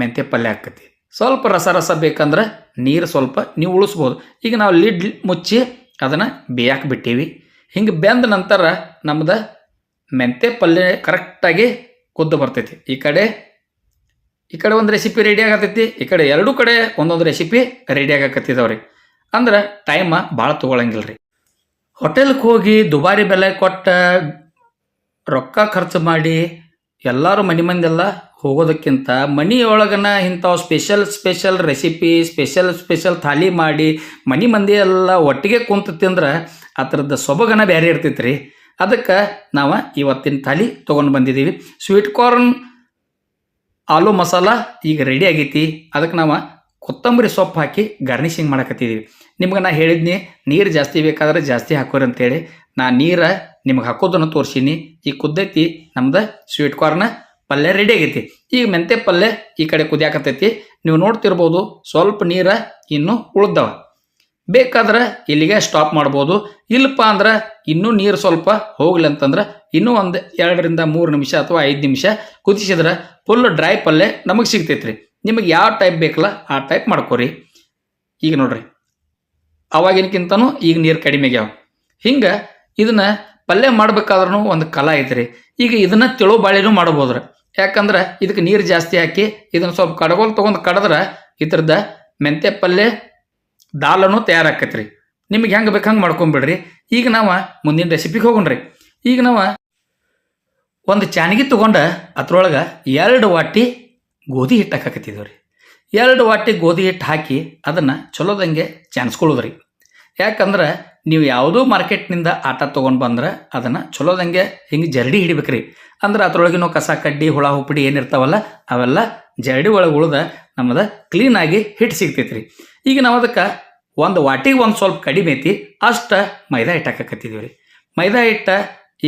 ಮೆಂತ್ಯ ಪಲ್ಯ ಆಕತಿ. ಸ್ವಲ್ಪ ರಸ ರಸ ಬೇಕಂದ್ರೆ ನೀರು ಸ್ವಲ್ಪ ನೀವು ಉಳಿಸ್ಬೋದು. ಈಗ ನಾವು ಲಿಡ್ ಮುಚ್ಚಿ ಅದನ್ನು ಬೇಯಕ್ಕೆ ಬಿಟ್ಟೀವಿ. ಹಿಂಗೆ ಬೆಂದ ನಂತರ ನಮ್ದು ಮೆಂತ್ಯ ಪಲ್ಯ ಕರೆಕ್ಟಾಗಿ ಕುದ್ದು ಬರ್ತೈತಿ. ಈ ಕಡೆ ಈ ಕಡೆ ಒಂದು ರೆಸಿಪಿ ರೆಡಿ ಆಗತೈತಿ ಈ ಕಡೆ ಎರಡೂ ಕಡೆ ಒಂದೊಂದು ರೆಸಿಪಿ ರೆಡಿ ಆಗಕತ್ತಿದವ್ರಿ. ಅಂದ್ರೆ ಟೈಮ ಭಾಳ ತೊಗೊಳಂಗಿಲ್ಲ ರೀ ಹೋಟೆಲ್ಗೆ ಹೋಗಿ ದುಬಾರಿ ಬೆಲೆ ಕೊಟ್ಟ ರೊಕ್ಕ ಖರ್ಚು ಮಾಡಿ ಎಲ್ಲರೂ ಮನೆ ಮಂದೆಲ್ಲ ಹೋಗೋದಕ್ಕಿಂತ ಮನೆಯೊಳಗನ ಇಂಥವು special special recipe special special thali ಮಾಡಿ ಮನೆ ಮಂದಿ ಎಲ್ಲ ಒಟ್ಟಿಗೆ ಕುಂತು ತಿಂದ್ರೆ ಅದ್ರದ್ದು ಸೊಬಗನ ಬೇರೆ ಇರ್ತೈತೆ ರೀ ಅದಕ್ಕೆ ನಾವು ಇವತ್ತಿನ ಥಾಲಿ ತೊಗೊಂಡು ಬಂದಿದ್ದೀವಿ ಸ್ವೀಟ್ ಕಾರ್ನ್ ಆಲೂ ಮಸಾಲ ಈಗ ರೆಡಿ ಆಗೈತಿ. ಅದಕ್ಕೆ ನಾವು ಕೊತ್ತಂಬರಿ ಸೊಪ್ಪು ಹಾಕಿ ಗಾರ್ನಿಷಿಂಗ್ ಮಾಡಕತ್ತಿದ್ದೀವಿ ನಿಮ್ಗೆ ನಾ ಹೇಳಿದ್ನಿ, ನೀರು ಜಾಸ್ತಿ ಬೇಕಾದ್ರೆ ಜಾಸ್ತಿ ಹಾಕೋರಿ ಅಂತೇಳಿ. ನಾ ನೀರು ನಿಮ್ಗೆ ಹಾಕೋದನ್ನು ತೋರಿಸೀನಿ. ಈಗ ಕುದ್ದೈತಿ, ನಮ್ದು ಸ್ವೀಟ್ ಕಾರ್ನ್ ಪಲ್ಯ ರೆಡಿ ಆಗೈತಿ. ಈಗ ಮೆಂತೆ ಪಲ್ಯ ಈ ಕಡೆ ಕುದಿಯಾಕತ್ತೈತಿ. ನೀವು ನೋಡ್ತಿರ್ಬೋದು, ಸ್ವಲ್ಪ ನೀರು ಇನ್ನೂ ಉಳ್ದವ. ಬೇಕಾದ್ರೆ ಇಲ್ಲಿಗೆ ಸ್ಟಾಪ್ ಮಾಡ್ಬೋದು. ಇಲ್ಲಪ್ಪ ಅಂದ್ರೆ ಇನ್ನೂ ನೀರು ಸ್ವಲ್ಪ ಹೋಗ್ಲಿ ಅಂತಂದ್ರೆ ಇನ್ನೂ ಒಂದು ಎರಡರಿಂದ ಮೂರು ನಿಮಿಷ ಅಥವಾ ಐದು ನಿಮಿಷ ಕುದಿಸಿದ್ರೆ ಫುಲ್ ಡ್ರೈ ಪಲ್ಯ ನಮಗೆ ಸಿಗ್ತೈತ್ರಿ. ನಿಮಗೆ ಯಾವ ಟೈಪ್ ಬೇಕಲ್ಲ ಆ ಟೈಪ್ ಮಾಡ್ಕೊರಿ. ಈಗ ನೋಡ್ರಿ, ಅವಾಗಿನಕ್ಕಿಂತನೂ ಈಗ ನೀರು ಕಡಿಮೆ ಆಗ್ಯಾವ. ಹಿಂಗೆ ಇದನ್ನು ಪಲ್ಯ ಮಾಡ್ಬೇಕಾದ್ರೂ ಒಂದು ಕಲಾ ಐತ್ರಿ. ಈಗ ಇದನ್ನು ತಿಳೋ ಬಾಳೆನೂ ಮಾಡ್ಬೋದ್ರಿ. ಯಾಕಂದ್ರೆ ಇದಕ್ಕೆ ನೀರು ಜಾಸ್ತಿ ಹಾಕಿ ಇದನ್ನು ಸ್ವಲ್ಪ ಕಡಗೋಲ್ ತೊಗೊಂಡು ಕಡದ್ರೆ ಇದ್ರದ್ದು ಮೆಂತ್ಯ ಪಲ್ಯ ದಾಲನು ರೀ ನಿಮಗೆ ಹೆಂಗೆ ಬೇಕು ಹಂಗೆ ಮಾಡ್ಕೊಂಬಿಡ್ರಿ. ಈಗ ನಾವು ಮುಂದಿನ ರೆಸಿಪಿಗೆ ಹೋಗೋಣ್ರಿ. ಈಗ ನಾವು ಒಂದು ಚಾನಗಿ ತೊಗೊಂಡು ಅದ್ರೊಳಗೆ ಎರಡು ವಾಟಿ ಗೋಧಿ ಹಿಟ್ಟು ಹಾಕಕತ್ತಿದ್ದೇವೆ ರೀ ಎರಡು ವಾಟಿ ಗೋಧಿ ಹಿಟ್ಟು ಹಾಕಿ ಅದನ್ನು ಚಲೋದಂಗೆ ಚಾನ್ಸ್ಕೊಳ್ಳೋದ್ರಿ ಯಾಕಂದ್ರೆ ನೀವು ಯಾವುದೋ ಮಾರ್ಕೆಟ್ನಿಂದ ಆಟ ತೊಗೊಂಡು ಬಂದ್ರೆ ಅದನ್ನು ಚಲೋದಂಗೆ ಹಿಂಗೆ ಜರಡಿ ಹಿಡಿಬೇಕ್ರಿ. ಅಂದ್ರೆ ಅದ್ರೊಳಗಿನ ಕಸ, ಕಡ್ಡಿ, ಹುಳ ಹುಪ್ಪಡಿ ಏನಿರ್ತಾವಲ್ಲ ಅವೆಲ್ಲ ಜರಡಿ ಒಳಗೆ ಉಳ್ದ ನಮ್ಮದು ಕ್ಲೀನಾಗಿ ಹಿಟ್ಟು ಸಿಗ್ತೈತ್ರಿ. ಈಗ ನಾವು ಅದಕ್ಕೆ ಒಂದು ವಾಟಿಗೆ ಒಂದು ಸ್ವಲ್ಪ ಕಡಿಮೆ ಐತಿ, ಅಷ್ಟು ಮೈದಾ ಹಿಟ್ಟು ಹಾಕಕತ್ತಿದ್ದೀವಿ ರೀ. ಮೈದಾ ಹಿಟ್ಟು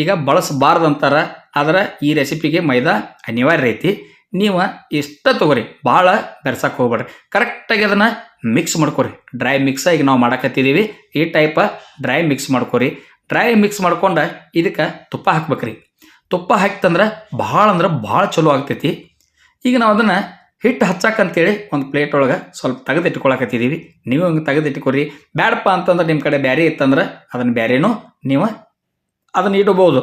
ಈಗ ಬಳಸಬಾರ್ದು ಅಂತಾರೆ ಆದ್ರೆ ಈ ರೆಸಿಪಿಗೆ ಮೈದಾ ಅನಿವಾರ್ಯ ಐತಿ. ನೀವು ಇಷ್ಟ ತಗೋರಿ, ಭಾಳ ಬೆರೆಸಕ್ಕೆ ಹೋಗ್ಬೇಡ್ರಿ ಕರೆಕ್ಟಾಗಿ ಅದನ್ನು ಮಿಕ್ಸ್ ಮಾಡ್ಕೊರಿ. ಡ್ರೈ ಮಿಕ್ಸ್ ಈಗ ನಾವು ಮಾಡಕತ್ತಿದ್ದೀವಿ ಈ ಟೈಪ ಡ್ರೈ ಮಿಕ್ಸ್ ಮಾಡ್ಕೊರಿ. ಡ್ರೈ ಮಿಕ್ಸ್ ಮಾಡ್ಕೊಂಡು ಇದಕ್ಕೆ ತುಪ್ಪ ಹಾಕ್ಬೇಕ್ರಿ. ತುಪ್ಪ ಹಾಕ್ತಂದ್ರೆ ಭಾಳ ಅಂದ್ರೆ ಭಾಳ ಚಲೋ ಆಗ್ತೈತಿ. ಈಗ ನಾವು ಅದನ್ನು ಹಿಟ್ಟು ಹಚ್ಚಾಕಂತೇಳಿ ಒಂದು ಪ್ಲೇಟ್ ಒಳಗೆ ಸ್ವಲ್ಪ ತೆಗೆದಿಟ್ಕೊಳಕತ್ತಿದ್ದೀವಿ ನೀವು ಹಂಗೆ ತೆಗೆದಿಟ್ಕೊರಿ ಬ್ಯಾಡಪ್ಪ ಅಂತಂದ್ರೆ ನಿಮ್ಮ ಕಡೆ ಬ್ಯಾರೆ ಇತ್ತಂದ್ರೆ ಅದನ್ನು ಬ್ಯಾರೇನೂ ನೀವು ಅದನ್ನು ಇಡಬಹುದು.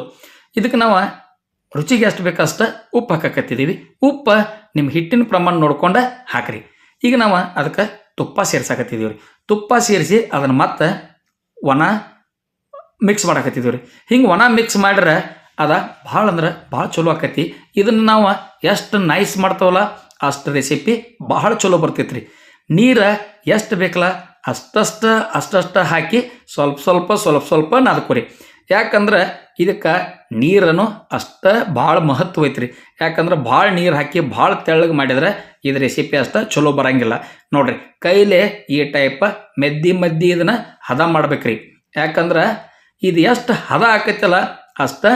ಇದಕ್ಕೆ ನಾವು ರುಚಿಗೆ ಎಷ್ಟು ಬೇಕಷ್ಟು ಉಪ್ಪು ಹಾಕಕತ್ತಿದ್ದೀವಿ ಉಪ್ಪು ನಿಮ್ಮ ಹಿಟ್ಟಿನ ಪ್ರಮಾಣ ನೋಡ್ಕೊಂಡು ಹಾಕ್ರಿ. ಈಗ ನಾವು ಅದಕ್ಕೆ ತುಪ್ಪ ಸೇರ್ಸಾಕತ್ತಿದ್ದೀವಿ ರೀ ತುಪ್ಪ ಸೇರಿಸಿ ಅದನ್ನು ಮತ್ತೆ ಒಣ ಮಿಕ್ಸ್ ಮಾಡಕತ್ತಿದ್ದೀವಿ ರೀ ಹಿಂಗೆ ಒಣ ಮಿಕ್ಸ್ ಮಾಡ್ರೆ ಅದ ಭಾಳ ಅಂದ್ರೆ ಭಾಳ ಚಲೋ ಆಕತಿ ಇದನ್ನು ನಾವು ಎಷ್ಟು ನೈಸ್ ಮಾಡ್ತಾವಲ್ಲ ಅಷ್ಟು ರೆಸಿಪಿ ಬಹಳ ಚಲೋ ಬರ್ತೈತೆ ರೀ ನೀರು ಎಷ್ಟು ಬೇಕಲ್ಲ ಅಷ್ಟಷ್ಟು ಅಷ್ಟಷ್ಟು ಹಾಕಿ ಸ್ವಲ್ಪ ಸ್ವಲ್ಪ ಸ್ವಲ್ಪ ಸ್ವಲ್ಪ ನಾದ್ಕೊರಿ. ಯಾಕಂದ್ರೆ ಇದಕ್ಕೆ ನೀರನ್ನು ಅಷ್ಟು ಭಾಳ ಮಹತ್ವ ಐತ್ರಿ. ಯಾಕಂದ್ರೆ ಭಾಳ ನೀರು ಹಾಕಿ ಭಾಳ ತೆಳ್ಳಗೆ ಮಾಡಿದ್ರೆ ಇದು ರೆಸಿಪಿ ಅಷ್ಟು ಚಲೋ ಬರಂಗಿಲ್ಲ. ನೋಡ್ರಿ ಕೈಲೇ ಈ ಟೈಪ್ ಮೆದ್ದಿ ಮದ್ದಿ ಇದನ್ನ ಹದ ಮಾಡ್ಬೇಕ್ರಿ. ಯಾಕಂದ್ರೆ ಇದು ಎಷ್ಟು ಹದ ಆಕೈತಲ್ಲ ಅಷ್ಟು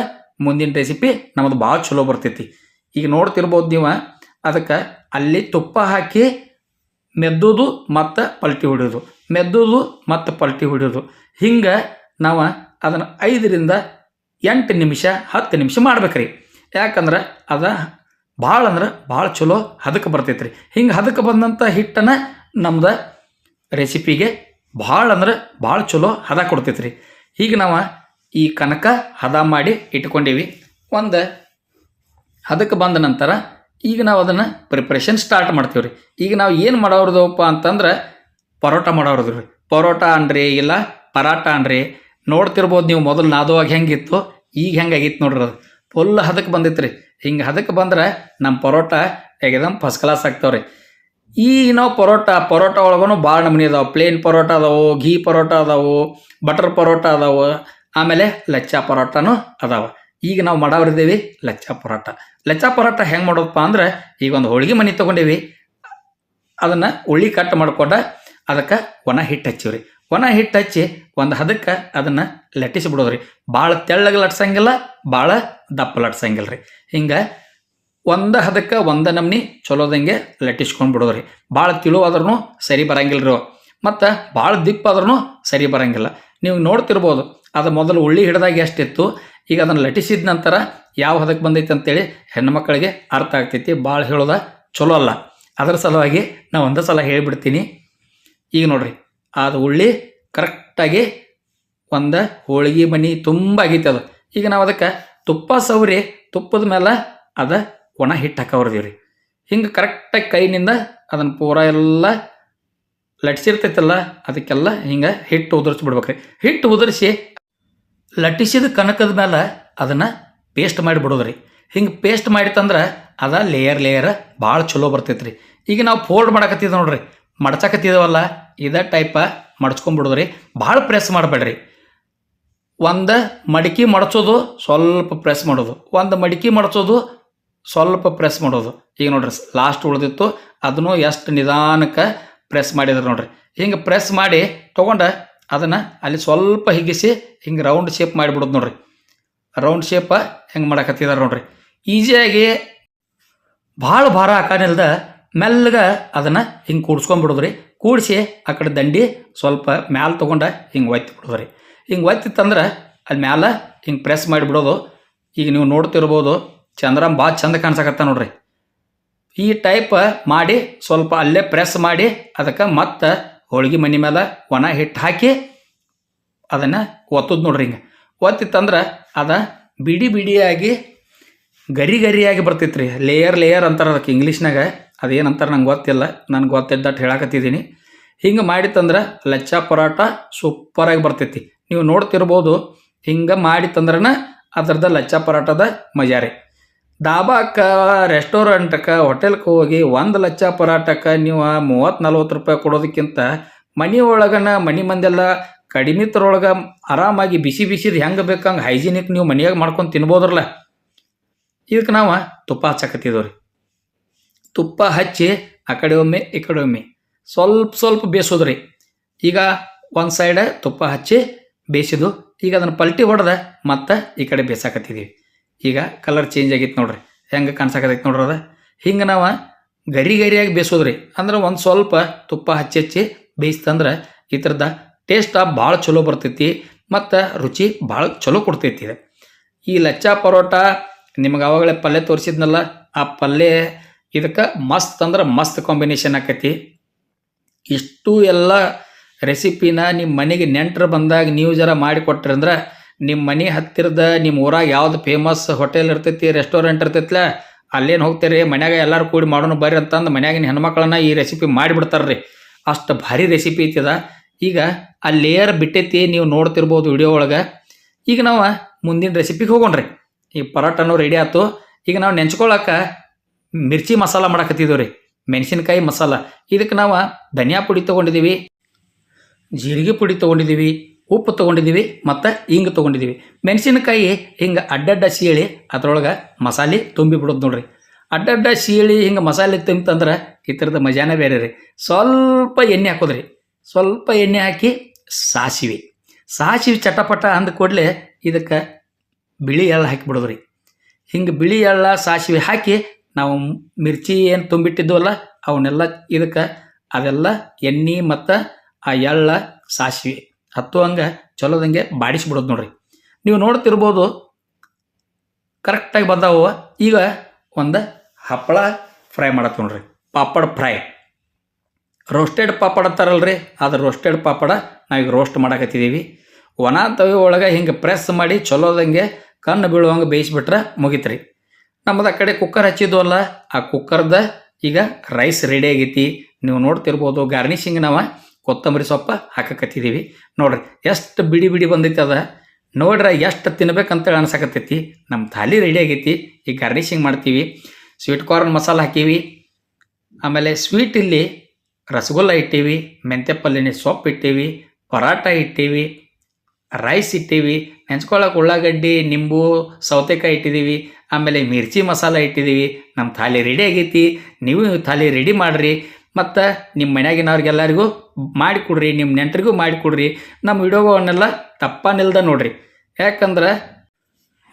ಮುಂದಿನ ರೆಸಿಪಿ ನಮ್ಮದು ಭಾಳ ಚಲೋ ಬರ್ತೈತಿ. ಈಗ ನೋಡ್ತಿರ್ಬೋದು ನೀವು ಅದಕ್ಕೆ ಅಲ್ಲಿ ತುಪ್ಪ ಹಾಕಿ ಮೆದ್ದುದು ಮತ್ತು ಪಲ್ಟಿ ಹೊಡೆಯೋದು ಮೆದ್ದುದು ಮತ್ತು ಪಲ್ಟಿ ಹೊಡೆಯೋದು ಹಿಂಗೆ ನಾವು ಅದನ್ನು ಐದರಿಂದ ಎಂಟು ನಿಮಿಷ, ಹತ್ತು ನಿಮಿಷ ಮಾಡ್ಬೇಕ್ರಿ. ಯಾಕಂದ್ರೆ ಅದ ಭಾಳ ಅಂದ್ರೆ ಭಾಳ ಚಲೋ ಹದಕ್ಕೆ ಬರ್ತೈತ್ರಿ. ಹಿಂಗೆ ಹದಕ್ಕೆ ಬಂದಂಥ ಹಿಟ್ಟನ್ನು ನಮ್ದು ರೆಸಿಪಿಗೆ ಭಾಳ ಅಂದ್ರೆ ಭಾಳ ಚಲೋ ಹದ ಕೊಡ್ತೈತೆ ರೀ ಹೀಗೆ ನಾವು ಈ ಕನಕ ಹದ ಮಾಡಿ ಇಟ್ಕೊಂಡೀವಿ. ಒಂದು ಹದಕ್ಕೆ ಬಂದ ನಂತರ ಈಗ ನಾವು ಅದನ್ನು ಪ್ರಿಪ್ರೇಷನ್ ಸ್ಟಾರ್ಟ್ ಮಾಡ್ತೀವಿ ರೀ ಈಗ ನಾವು ಏನು ಮಾಡೋರ್ದಪ್ಪ ಅಂತಂದ್ರೆ ಪರೋಟ ಮಾಡೋರ್ದು ರೀ ಪರೋಟ ಅನ್ರಿ, ಇಲ್ಲ ಪರಾಟ ಅನ್ರಿ. ನೋಡ್ತಿರ್ಬೋದು ನೀವು ಮೊದಲು ನಾದುವಾಗ ಹೆಂಗಿತ್ತು, ಈಗ ಹೆಂಗಾಗಿತ್ತು ನೋಡ್ರಿ ಅದು. ಫುಲ್ ಹದಕ್ಕೆ ಬಂದಿತ್ತು ರೀ ಹಿಂಗೆ ಹದಕ್ಕೆ ಬಂದ್ರೆ ನಮ್ಮ ಪರೋಟ ಎಗದಮ್ ಫಸ್ಟ್ ಕ್ಲಾಸ್ ಆಗ್ತಾವ್ರಿ. ಈ ನಾವು ಪರೋಟ ಪರೋಟ ಒಳಗೂ ಭಾಳ ನಮೂನಿ ಅದಾವೆ. ಪ್ಲೇನ್ ಪರೋಟ ಅದಾವು, ಘೀ ಪರೋಟ ಅದಾವು ಬಟರ್ ಪರೋಟ ಅದಾವು, ಆಮೇಲೆ ಲಚ್ಚಾ ಪರೋಟನೂ ಅದಾವೆ. ಈಗ ನಾವು ಮಾಡೋರಿದ್ದೇವೆ ಲಚ್ಚಾ ಪರೋಟ. ಲಚ್ಚಾ ಪರೋಟ ಹೆಂಗೆ ಮಾಡೋದಪ್ಪ ಅಂದ್ರೆ ಈಗ ಒಂದು ಹೋಳಿಗೆ ಮನೆ ತೊಗೊಂಡೀವಿ. ಅದನ್ನು ಉಳ್ಳಿ ಕಟ್ ಮಾಡ್ಕೊಂಡ ಅದಕ್ಕೆ ಒಣ ಹಿಟ್ಟು ಹಚ್ಚಿವ್ರಿ. ಒಣ ಹಿಟ್ಟು ಹಚ್ಚಿ ಒಂದು ಹದಕ್ಕೆ ಅದನ್ನು ಲಟ್ಟಿಸಿ ಬಿಡೋದ್ರಿ. ಭಾಳ ತೆಳ್ಳಗೆ ಲಟ್ಸಂಗಿಲ್ಲ ಭಾಳ ದಪ್ಪ ಲಟ್ಸಂಗಿಲ್ಲ ರೀ ಹಿಂಗೆ ಒಂದು ಹದಕ್ಕೆ ಒಂದು ನಮ್ನಿ ಚಲೋದಂಗೆ ಲಟ್ಟಿಸ್ಕೊಂಡು ಬಿಡೋದ್ರಿ. ಭಾಳ ತಿಳುವಾದ್ರೂ ಸರಿ ಬರಂಗಿಲ್ಲರು ಮತ್ತು ಭಾಳ ದಿಪ್ಪಾದ್ರೂ ಸರಿ ಬರಂಗಿಲ್ಲ. ನೀವು ನೋಡ್ತಿರ್ಬೋದು, ಅದು ಮೊದಲು ಉಳ್ಳಿ ಹಿಡ್ದಾಗ ಎಷ್ಟಿತ್ತು ಈಗ ಅದನ್ನು ಲಟಿಸಿದ ನಂತರ ಯಾವ ಹದಕ್ಕೆ ಬಂದೈತೆ ಅಂತೇಳಿ ಮಕ್ಕಳಿಗೆ ಅರ್ಥ ಆಗ್ತೈತಿ. ಭಾಳ ಹೇಳೋದ ಚಲೋ ಅಲ್ಲ. ಅದರ ಸಲುವಾಗಿ ನಾ ಒಂದೇ ಸಲ ಹೇಳಿಬಿಡ್ತೀನಿ. ಈಗ ನೋಡ್ರಿ ಅದು ಉಳ್ಳಿ ಕರೆಕ್ಟಾಗಿ ಒಂದು ಹೋಳಿಗೆ ಮನಿ ತುಂಬ ಆಗೈತೆ ಅದು. ಈಗ ನಾವು ಅದಕ್ಕೆ ತುಪ್ಪ ಸವರಿ, ತುಪ್ಪದ ಮೇಲೆ ಅದ ಒಣ ಹಿಟ್ಟು ಹಾಕವ್ರದೀವಿ ರೀ ಹಿಂಗೆ ಕರೆಕ್ಟಾಗಿ ಕೈನಿಂದ ಅದನ್ನು ಪೂರ ಎಲ್ಲ ಲಟ್ಸಿರ್ತೈತಲ್ಲ, ಅದಕ್ಕೆಲ್ಲ ಹಿಂಗೆ ಹಿಟ್ಟು ಉದುರಿಸ್ಬಿಡ್ಬೇಕ್ರಿ ಹಿಟ್ಟು ಉದುರಿಸಿ ಲಟ್ಟಿಸಿದ ಕನಕದ ಮೇಲೆ ಅದನ್ನು ಪೇಸ್ಟ್ ಮಾಡಿ ಬಿಡೋದ್ರಿ. ಹಿಂಗೆ ಪೇಸ್ಟ್ ಮಾಡಿತಂದ್ರೆ ಅದ ಲೇಯರ್ ಲೇಯರ್ ಭಾಳ ಚಲೋ ಬರ್ತೈತ್ರಿ. ಈಗ ನಾವು ಫೋಲ್ಡ್ ಮಾಡಕತ್ತಿದ್ದ ನೋಡ್ರಿ. ಮಡ್ಚಕತ್ತಿದವಲ್ಲ, ಇದೇ ಟೈಪ ಮಡ್ಚ್ಕೊಂಡ್ಬಿಡೋದ್ರಿ ಭಾಳ ಪ್ರೆಸ್ ಮಾಡಬೇಡ್ರಿ. ಒಂದು ಮಡಿಕೆ ಮಡಚೋದು ಸ್ವಲ್ಪ ಪ್ರೆಸ್ ಮಾಡೋದು. ಒಂದು ಮಡಿಕೆ ಮಡಚೋದು ಸ್ವಲ್ಪ ಪ್ರೆಸ್ ಮಾಡೋದು. ಈಗ ನೋಡ್ರಿ ಲಾಸ್ಟ್ ಉಳಿದಿತ್ತು. ಅದನ್ನು ಎಷ್ಟು ನಿಧಾನಕ್ಕೆ ಪ್ರೆಸ್ ಮಾಡಿದ್ರು ನೋಡ್ರಿ. ಹಿಂಗೆ ಪ್ರೆಸ್ ಮಾಡಿ ತೊಗೊಂಡು ಅದನ್ನು ಅಲ್ಲಿ ಸ್ವಲ್ಪ ಹಿಗ್ಗಿಸಿ ಹಿಂಗೆ ರೌಂಡ್ ಶೇಪ್ ಮಾಡಿಬಿಡೋದು ನೋಡ್ರಿ. ರೌಂಡ್ ಶೇಪ ಹೆಂಗೆ ಮಾಡಕತ್ತಿದಾರೆ ನೋಡ್ರಿ. ಈಸಿಯಾಗಿ ಭಾಳ ಭಾರ ಹಾಕಾನಿಲ್ದ ಮೆಲ್ಲಗೆ ಅದನ್ನು ಹಿಂಗೆ ಕೂಡ್ಸ್ಕೊಂಡ್ಬಿಡೋದ್ರಿ. ಕೂಡಿಸಿ ಆ ಕಡೆ ದಂಡಿ ಸ್ವಲ್ಪ ಮ್ಯಾಲ ತೊಗೊಂಡು ಹಿಂಗೆ ಒತ್ತಿ ರೀ ಹಿಂಗೆ ಒತ್ತಿತ್ತಂದ್ರೆ ಅಲ್ಲಿ ಮ್ಯಾಲೆ ಹಿಂಗೆ ಪ್ರೆಸ್ ಮಾಡಿಬಿಡೋದು. ಈಗ ನೀವು ನೋಡ್ತಿರ್ಬೋದು ಚಂದ್ರಮ್ ಭಾಳ ಚಂದ ಕಾಣಿಸಕತ್ತ ನೋಡ್ರಿ. ಈ ಟೈಪ್ ಮಾಡಿ ಸ್ವಲ್ಪ ಅಲ್ಲೇ ಪ್ರೆಸ್ ಮಾಡಿ ಅದಕ್ಕೆ ಮತ್ತೆ ಹೋಳ್ಗೆ ಮನೆ ಮೇಲೆ ಒಣ ಹಿಟ್ಟು ಹಾಕಿ ಅದನ್ನು ಒತ್ತದ್ ನೋಡ್ರಿ ಹಿಂಗೆ. ಒತ್ತಿತ್ತಂದ್ರೆ ಅದ ಬಿಡಿ ಬಿಡಿಯಾಗಿ, ಗರಿ ಗರಿಯಾಗಿ ಬರ್ತೈತೆ ರೀ ಲೇಯರ್ ಲೇಯರ್ ಅಂತಾರೆ ಅದಕ್ಕೆ ಇಂಗ್ಲೀಷ್ನಾಗ ಅದೇನಂತಾರೆ ನಂಗೆ ಗೊತ್ತಿಲ್ಲ. ನನಗೆ ಗೊತ್ತಿದ್ದಟ್ಟು ಹೇಳಕತ್ತಿದ್ದೀನಿ ಹಿಂಗೆ ಮಾಡಿತ್ತಂದ್ರೆ ಲಚ್ಚ ಪರೋಟ ಸೂಪರಾಗಿ ಬರ್ತೈತಿ ನೀವು ನೋಡ್ತಿರ್ಬೋದು, ಹಿಂಗೆ ಮಾಡಿತ್ತಂದ್ರನ ಅದ್ರದ್ದು ಲಚ್ಚ ಪರೋಟದ ಮಜಾ ರೀ ದಾಬಾಕ್ಕ ರೆಸ್ಟೋರೆಂಟಕ್ಕೆ ಹೋಟೆಲ್ಗೆ ಹೋಗಿ ಒಂದು ಲಚ್ಚ ಪರಾಟಕ್ಕೆ ನೀವು ಮೂವತ್ತು ನಲ್ವತ್ತು ರೂಪಾಯಿ ಕೊಡೋದಕ್ಕಿಂತ ಮನೆ ಒಳಗನ ಮನೆ ಮಂದೆಲ್ಲ ಕಡಿಮೆ ತರೊಳಗೆ ಆರಾಮಾಗಿ ಬಿಸಿ ಬಿಸಿದು ಹೆಂಗೆ ಬೇಕಂಗೆ ಹೈಜಿನಿಕ್ ನೀವು ಮನೆಯಾಗ ಮಾಡ್ಕೊಂಡು ತಿನ್ಬೋದ್ರಲ್ಲ. ಇದಕ್ಕೆ ನಾವು ತುಪ್ಪ ಹಚ್ಚಕತ್ತಿದ್ದೇವೆ ರೀ ತುಪ್ಪ ಹಚ್ಚಿ ಆ ಕಡೆ ಒಮ್ಮೆ, ಈ ಕಡೆ ಒಮ್ಮೆ. ಸ್ವಲ್ಪ ಸ್ವಲ್ಪ ಬೇಯಿಸೋದ್ರಿ ಈಗ ಒಂದು ಸೈಡ ತುಪ್ಪ ಹಚ್ಚಿ ಬೇಯಿಸಿದ್ದು ಈಗ ಅದನ್ನು ಪಲ್ಟಿ ಹೊಡೆದ ಮತ್ತೆ ಈ ಕಡೆ ಬೇಯಿಸಾಕತ್ತಿದ್ದೀವಿ ಈಗ ಕಲರ್ ಚೇಂಜ್ ಆಗಿತ್ತು ನೋಡ್ರಿ. ಹೆಂಗೆ ಕಾಣಿಸಕತ್ತೈತೆ ನೋಡ್ರಿ ಅದು? ಹಿಂಗೆ ನಾವು ಗರಿ ಗರಿಯಾಗಿ ಬೇಯಿಸೋದ್ರಿ ಅಂದ್ರೆ ಒಂದು ಸ್ವಲ್ಪ ತುಪ್ಪ ಹಚ್ಚಿ ಹಚ್ಚಿ ಬೇಯಿಸ್ತಂದ್ರೆ ಈ ಥರದ ಟೇಸ್ಟ್ ಭಾಳ ಚಲೋ ಬರ್ತೈತಿ ಮತ್ತು ರುಚಿ ಭಾಳ ಚಲೋ ಕೊಡ್ತೈತಿ ಇದು. ಈ ಲಚ್ಚಾ ಪರೋಟ ನಿಮ್ಗೆ ಆವಾಗಲೇ ಪಲ್ಯ ತೋರಿಸಿದ್ನಲ್ಲ, ಆ ಪಲ್ಯ ಇದಕ್ಕೆ ಮಸ್ತ್ ಅಂದ್ರೆ ಮಸ್ತ್ ಕಾಂಬಿನೇಷನ್ ಆಕೈತಿ. ಇಷ್ಟು ಎಲ್ಲ ರೆಸಿಪಿನ ನಿಮ್ಮ ಮನೆಗೆ ನೆಂಟರು ಬಂದಾಗ ನೀವು ಜರ ಮಾಡಿಕೊಟ್ರಿ ಅಂದ್ರೆ ನಿಮ್ಮ ಮನೆ ಹತ್ತಿರದ ನಿಮ್ಮ ಊರಾಗ ಯಾವ್ದು ಫೇಮಸ್ ಹೋಟೆಲ್ ಇರ್ತೈತಿ ರೆಸ್ಟೋರೆಂಟ್ ಇರ್ತೈತಿಲ್ಲ ಅಲ್ಲೇನು ಹೋಗ್ತೀರಿ, ಮನ್ಯಾಗ ಎಲ್ಲರೂ ಕೂಡಿ ಮಾಡೋಣ ಬರ್ರಿ ಅಂತಂದು ಮನ್ಯಾಗಿನ ಹೆಣ್ಮಕ್ಳನ್ನ ಈ ರೆಸಿಪಿ ಮಾಡಿಬಿಡ್ತಾರೆ ರೀ ಅಷ್ಟು ಭಾರಿ ರೆಸಿಪಿ ಐತಿದ. ಈಗ ಆ ಲೇಯರ್ ಬಿಟ್ಟೈತಿ, ನೀವು ನೋಡ್ತಿರ್ಬೋದು ವಿಡಿಯೋ ಒಳಗೆ. ಈಗ ನಾವು ಮುಂದಿನ ರೆಸಿಪಿಗೆ ಹೋಗೋಣ್ರಿ. ಈ ಪರೋಟನೂ ರೆಡಿ ಆಯ್ತು ಈಗ ನಾವು ನೆಂಚ್ಕೊಳಕ್ಕೆ ಮಿರ್ಚಿ ಮಸಾಲ ಮಾಡಕತ್ತಿದ್ದೀವಿ ರೀ ಮೆಣಸಿನ್ಕಾಯಿ ಮಸಾಲ. ಇದಕ್ಕೆ ನಾವು ಧನಿಯಾ ಪುಡಿ ತೊಗೊಂಡಿದ್ದೀವಿ ಜೀರಿಗೆ ಪುಡಿ ತೊಗೊಂಡಿದ್ದೀವಿ ಉಪ್ಪು ತೊಗೊಂಡಿದ್ದೀವಿ, ಮತ್ತು ಹಿಂಗೆ ತೊಗೊಂಡಿದ್ದೀವಿ. ಮೆಣಸಿನಕಾಯಿ ಹಿಂಗೆ ಅಡ್ಡಡ್ಡ ಸೀಳಿ ಅದರೊಳಗೆ ಮಸಾಲೆ ತುಂಬಿ ಬಿಡೋದು ನೋಡ್ರಿ. ಅಡ್ಡಡ್ಡ ಸೀಳಿ ಹಿಂಗೆ ಮಸಾಲೆ ತುಂಬಿತಂದ್ರೆ ಈ ಥರದ ಮಜಾನೇ ಬೇರೆ ರೀ. ಸ್ವಲ್ಪ ಎಣ್ಣೆ ಹಾಕೋದ್ರಿ. ಸ್ವಲ್ಪ ಎಣ್ಣೆ ಹಾಕಿ ಸಾಸಿವೆ. ಸಾಸಿವೆ ಚಟಪಟ ಅಂದ ಕೂಡಲೇ ಇದಕ್ಕೆ ಬಿಳಿ ಎಳ್ಳು ಹಾಕಿಬಿಡೋದ್ರಿ ಹಿಂಗೆ ಬಿಳಿ ಎಳ್ಳ, ಸಾಸಿವೆ ಹಾಕಿ ನಾವು ಮಿರ್ಚಿ ಏನು ತುಂಬಿಟ್ಟಿದ್ವಲ್ಲ, ಅವನ್ನೆಲ್ಲ ಇದಕ್ಕೆ ಅದೆಲ್ಲ ಎಣ್ಣೆ ಮತ್ತು ಆ ಎಳ್ಳ, ಸಾಸಿವೆ. ಹತ್ತುವಂಗೆ ಚಲೋದಂಗೆ ಬಾಡಿಸ್ಬಿಡೋದು ನೋಡ್ರಿ. ನೀವು ನೋಡ್ತಿರ್ಬೋದು ಕರೆಕ್ಟಾಗಿ ಬಂದಾವ. ಈಗ ಒಂದು ಹಪ್ಪಳ ಫ್ರೈ ಮಾಡತ್ತೆ ನೋಡ್ರಿ. ಪಾಪಡ್ ಫ್ರೈ. ರೋಸ್ಟೆಡ್ ಪಾಪಡ್ ರೀ ಅದು ರೋಸ್ಟೆಡ್ ಪಾಪಡ ನಾವೀಗ ರೋಸ್ಟ್ ಮಾಡಕತ್ತಿದ್ದೀವಿ ಒಣ ತವಿ ಒಳಗೆ ಹಿಂಗೆ ಪ್ರೆಸ್ ಮಾಡಿ ಚಲೋದಂಗೆ ಕಣ್ಣು ಬೀಳುವಂಗೆ ಬೇಯಿಸ್ಬಿಟ್ರೆ ಮುಗಿತ್ರಿ. ನಮ್ಮದು ಆ ಕಡೆ ಕುಕ್ಕರ್ ಹಚ್ಚಿದ್ವಲ್ಲ ಆ ಕುಕ್ಕರ್ದ ಈಗ ರೈಸ್ ರೆಡಿ ಆಗೈತಿ. ನೀವು ನೋಡ್ತಿರ್ಬೋದು ಗಾರ್ನಿಶಿಂಗ್ ನಾವು ಕೊತ್ತಂಬರಿ ಸೊಪ್ಪು ಹಾಕಕತ್ತಿದ್ದೀವಿ ನೋಡ್ರಿ, ಎಷ್ಟು ಬಿಡಿ ಬಿಡಿ ಬಂದೈತೆ ಅದ. ನೋಡ್ರಿ, ಎಷ್ಟು ತಿನ್ಬೇಕಂತೇಳಿ ಅನ್ಸಕತ್ತೈತಿ. ನಮ್ಮ ಥಾಲಿ ರೆಡಿ ಆಗೈತಿ. ಈಗ ಗಾರ್ನಿಷಿಂಗ್ ಮಾಡ್ತೀವಿ. ಸ್ವೀಟ್ ಕಾರ್ನ್ ಮಸಾಲ ಹಾಕೀವಿ. ಆಮೇಲೆ ಸ್ವೀಟ್ ಇಲ್ಲಿ ರಸಗುಲ್ಲ ಇಟ್ಟೀವಿ. ಮೆಂತ್ಯ ಪಲ್ಲಿನ ಸೊಪ್ಪು ಇಟ್ಟೀವಿ. ಪರಾಟ ಇಟ್ಟೀವಿ. ರೈಸ್ ಇಟ್ಟೀವಿ. ನೆಂಚ್ಕೊಳಕ್ಕೆ ಉಳ್ಳಾಗಡ್ಡಿ, ನಿಂಬು, ಸೌತೆಕಾಯಿ ಇಟ್ಟಿದ್ದೀವಿ ಆಮೇಲೆ ಮಿರ್ಚಿ ಮಸಾಲ ಇಟ್ಟಿದ್ದೀವಿ ನಮ್ಮ ಥಾಲಿ ರೆಡಿ ಆಗೈತಿ. ನೀವು ಥಾಲಿ ರೆಡಿ ಮಾಡಿರಿ. ಮತ್ತು ನಿಮ್ಮ ಮನೆಯಾಗಿನವ್ರಿಗೆಲ್ಲರಿಗೂ ಮಾಡಿಕೊಡ್ರಿ ನಿಮ್ಮ ನೆಂಟರಿಗೂ ಮಾಡಿಕೊಡ್ರಿ. ನಮ್ಮ ವಿಡಿಯೋಗಳನ್ನೆಲ್ಲ ತಪ್ಪನಿಲ್ದ ನೋಡ್ರಿ. ಯಾಕಂದ್ರೆ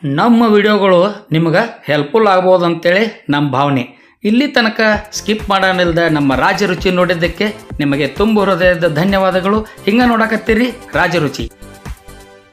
ನಮ್ಮ ವಿಡಿಯೋಗಳು ನಿಮ್ಗೆ ಹೆಲ್ಪ್ಫುಲ್ ಆಗ್ಬೋದು ಅಂತೇಳಿ ನಮ್ಮ ಭಾವನೆ. ಇಲ್ಲಿ ತನಕ ಸ್ಕಿಪ್ ಮಾಡೋನಿಲ್ದ ನಮ್ಮ ರಾಜರುಚಿ ನೋಡಿದ್ದಕ್ಕೆ ನಿಮಗೆ ತುಂಬ ಹೃದಯದ ಧನ್ಯವಾದಗಳು. ಹಿಂಗೆ ನೋಡಕತ್ತೀರಿ ರಾಜರುಚಿ.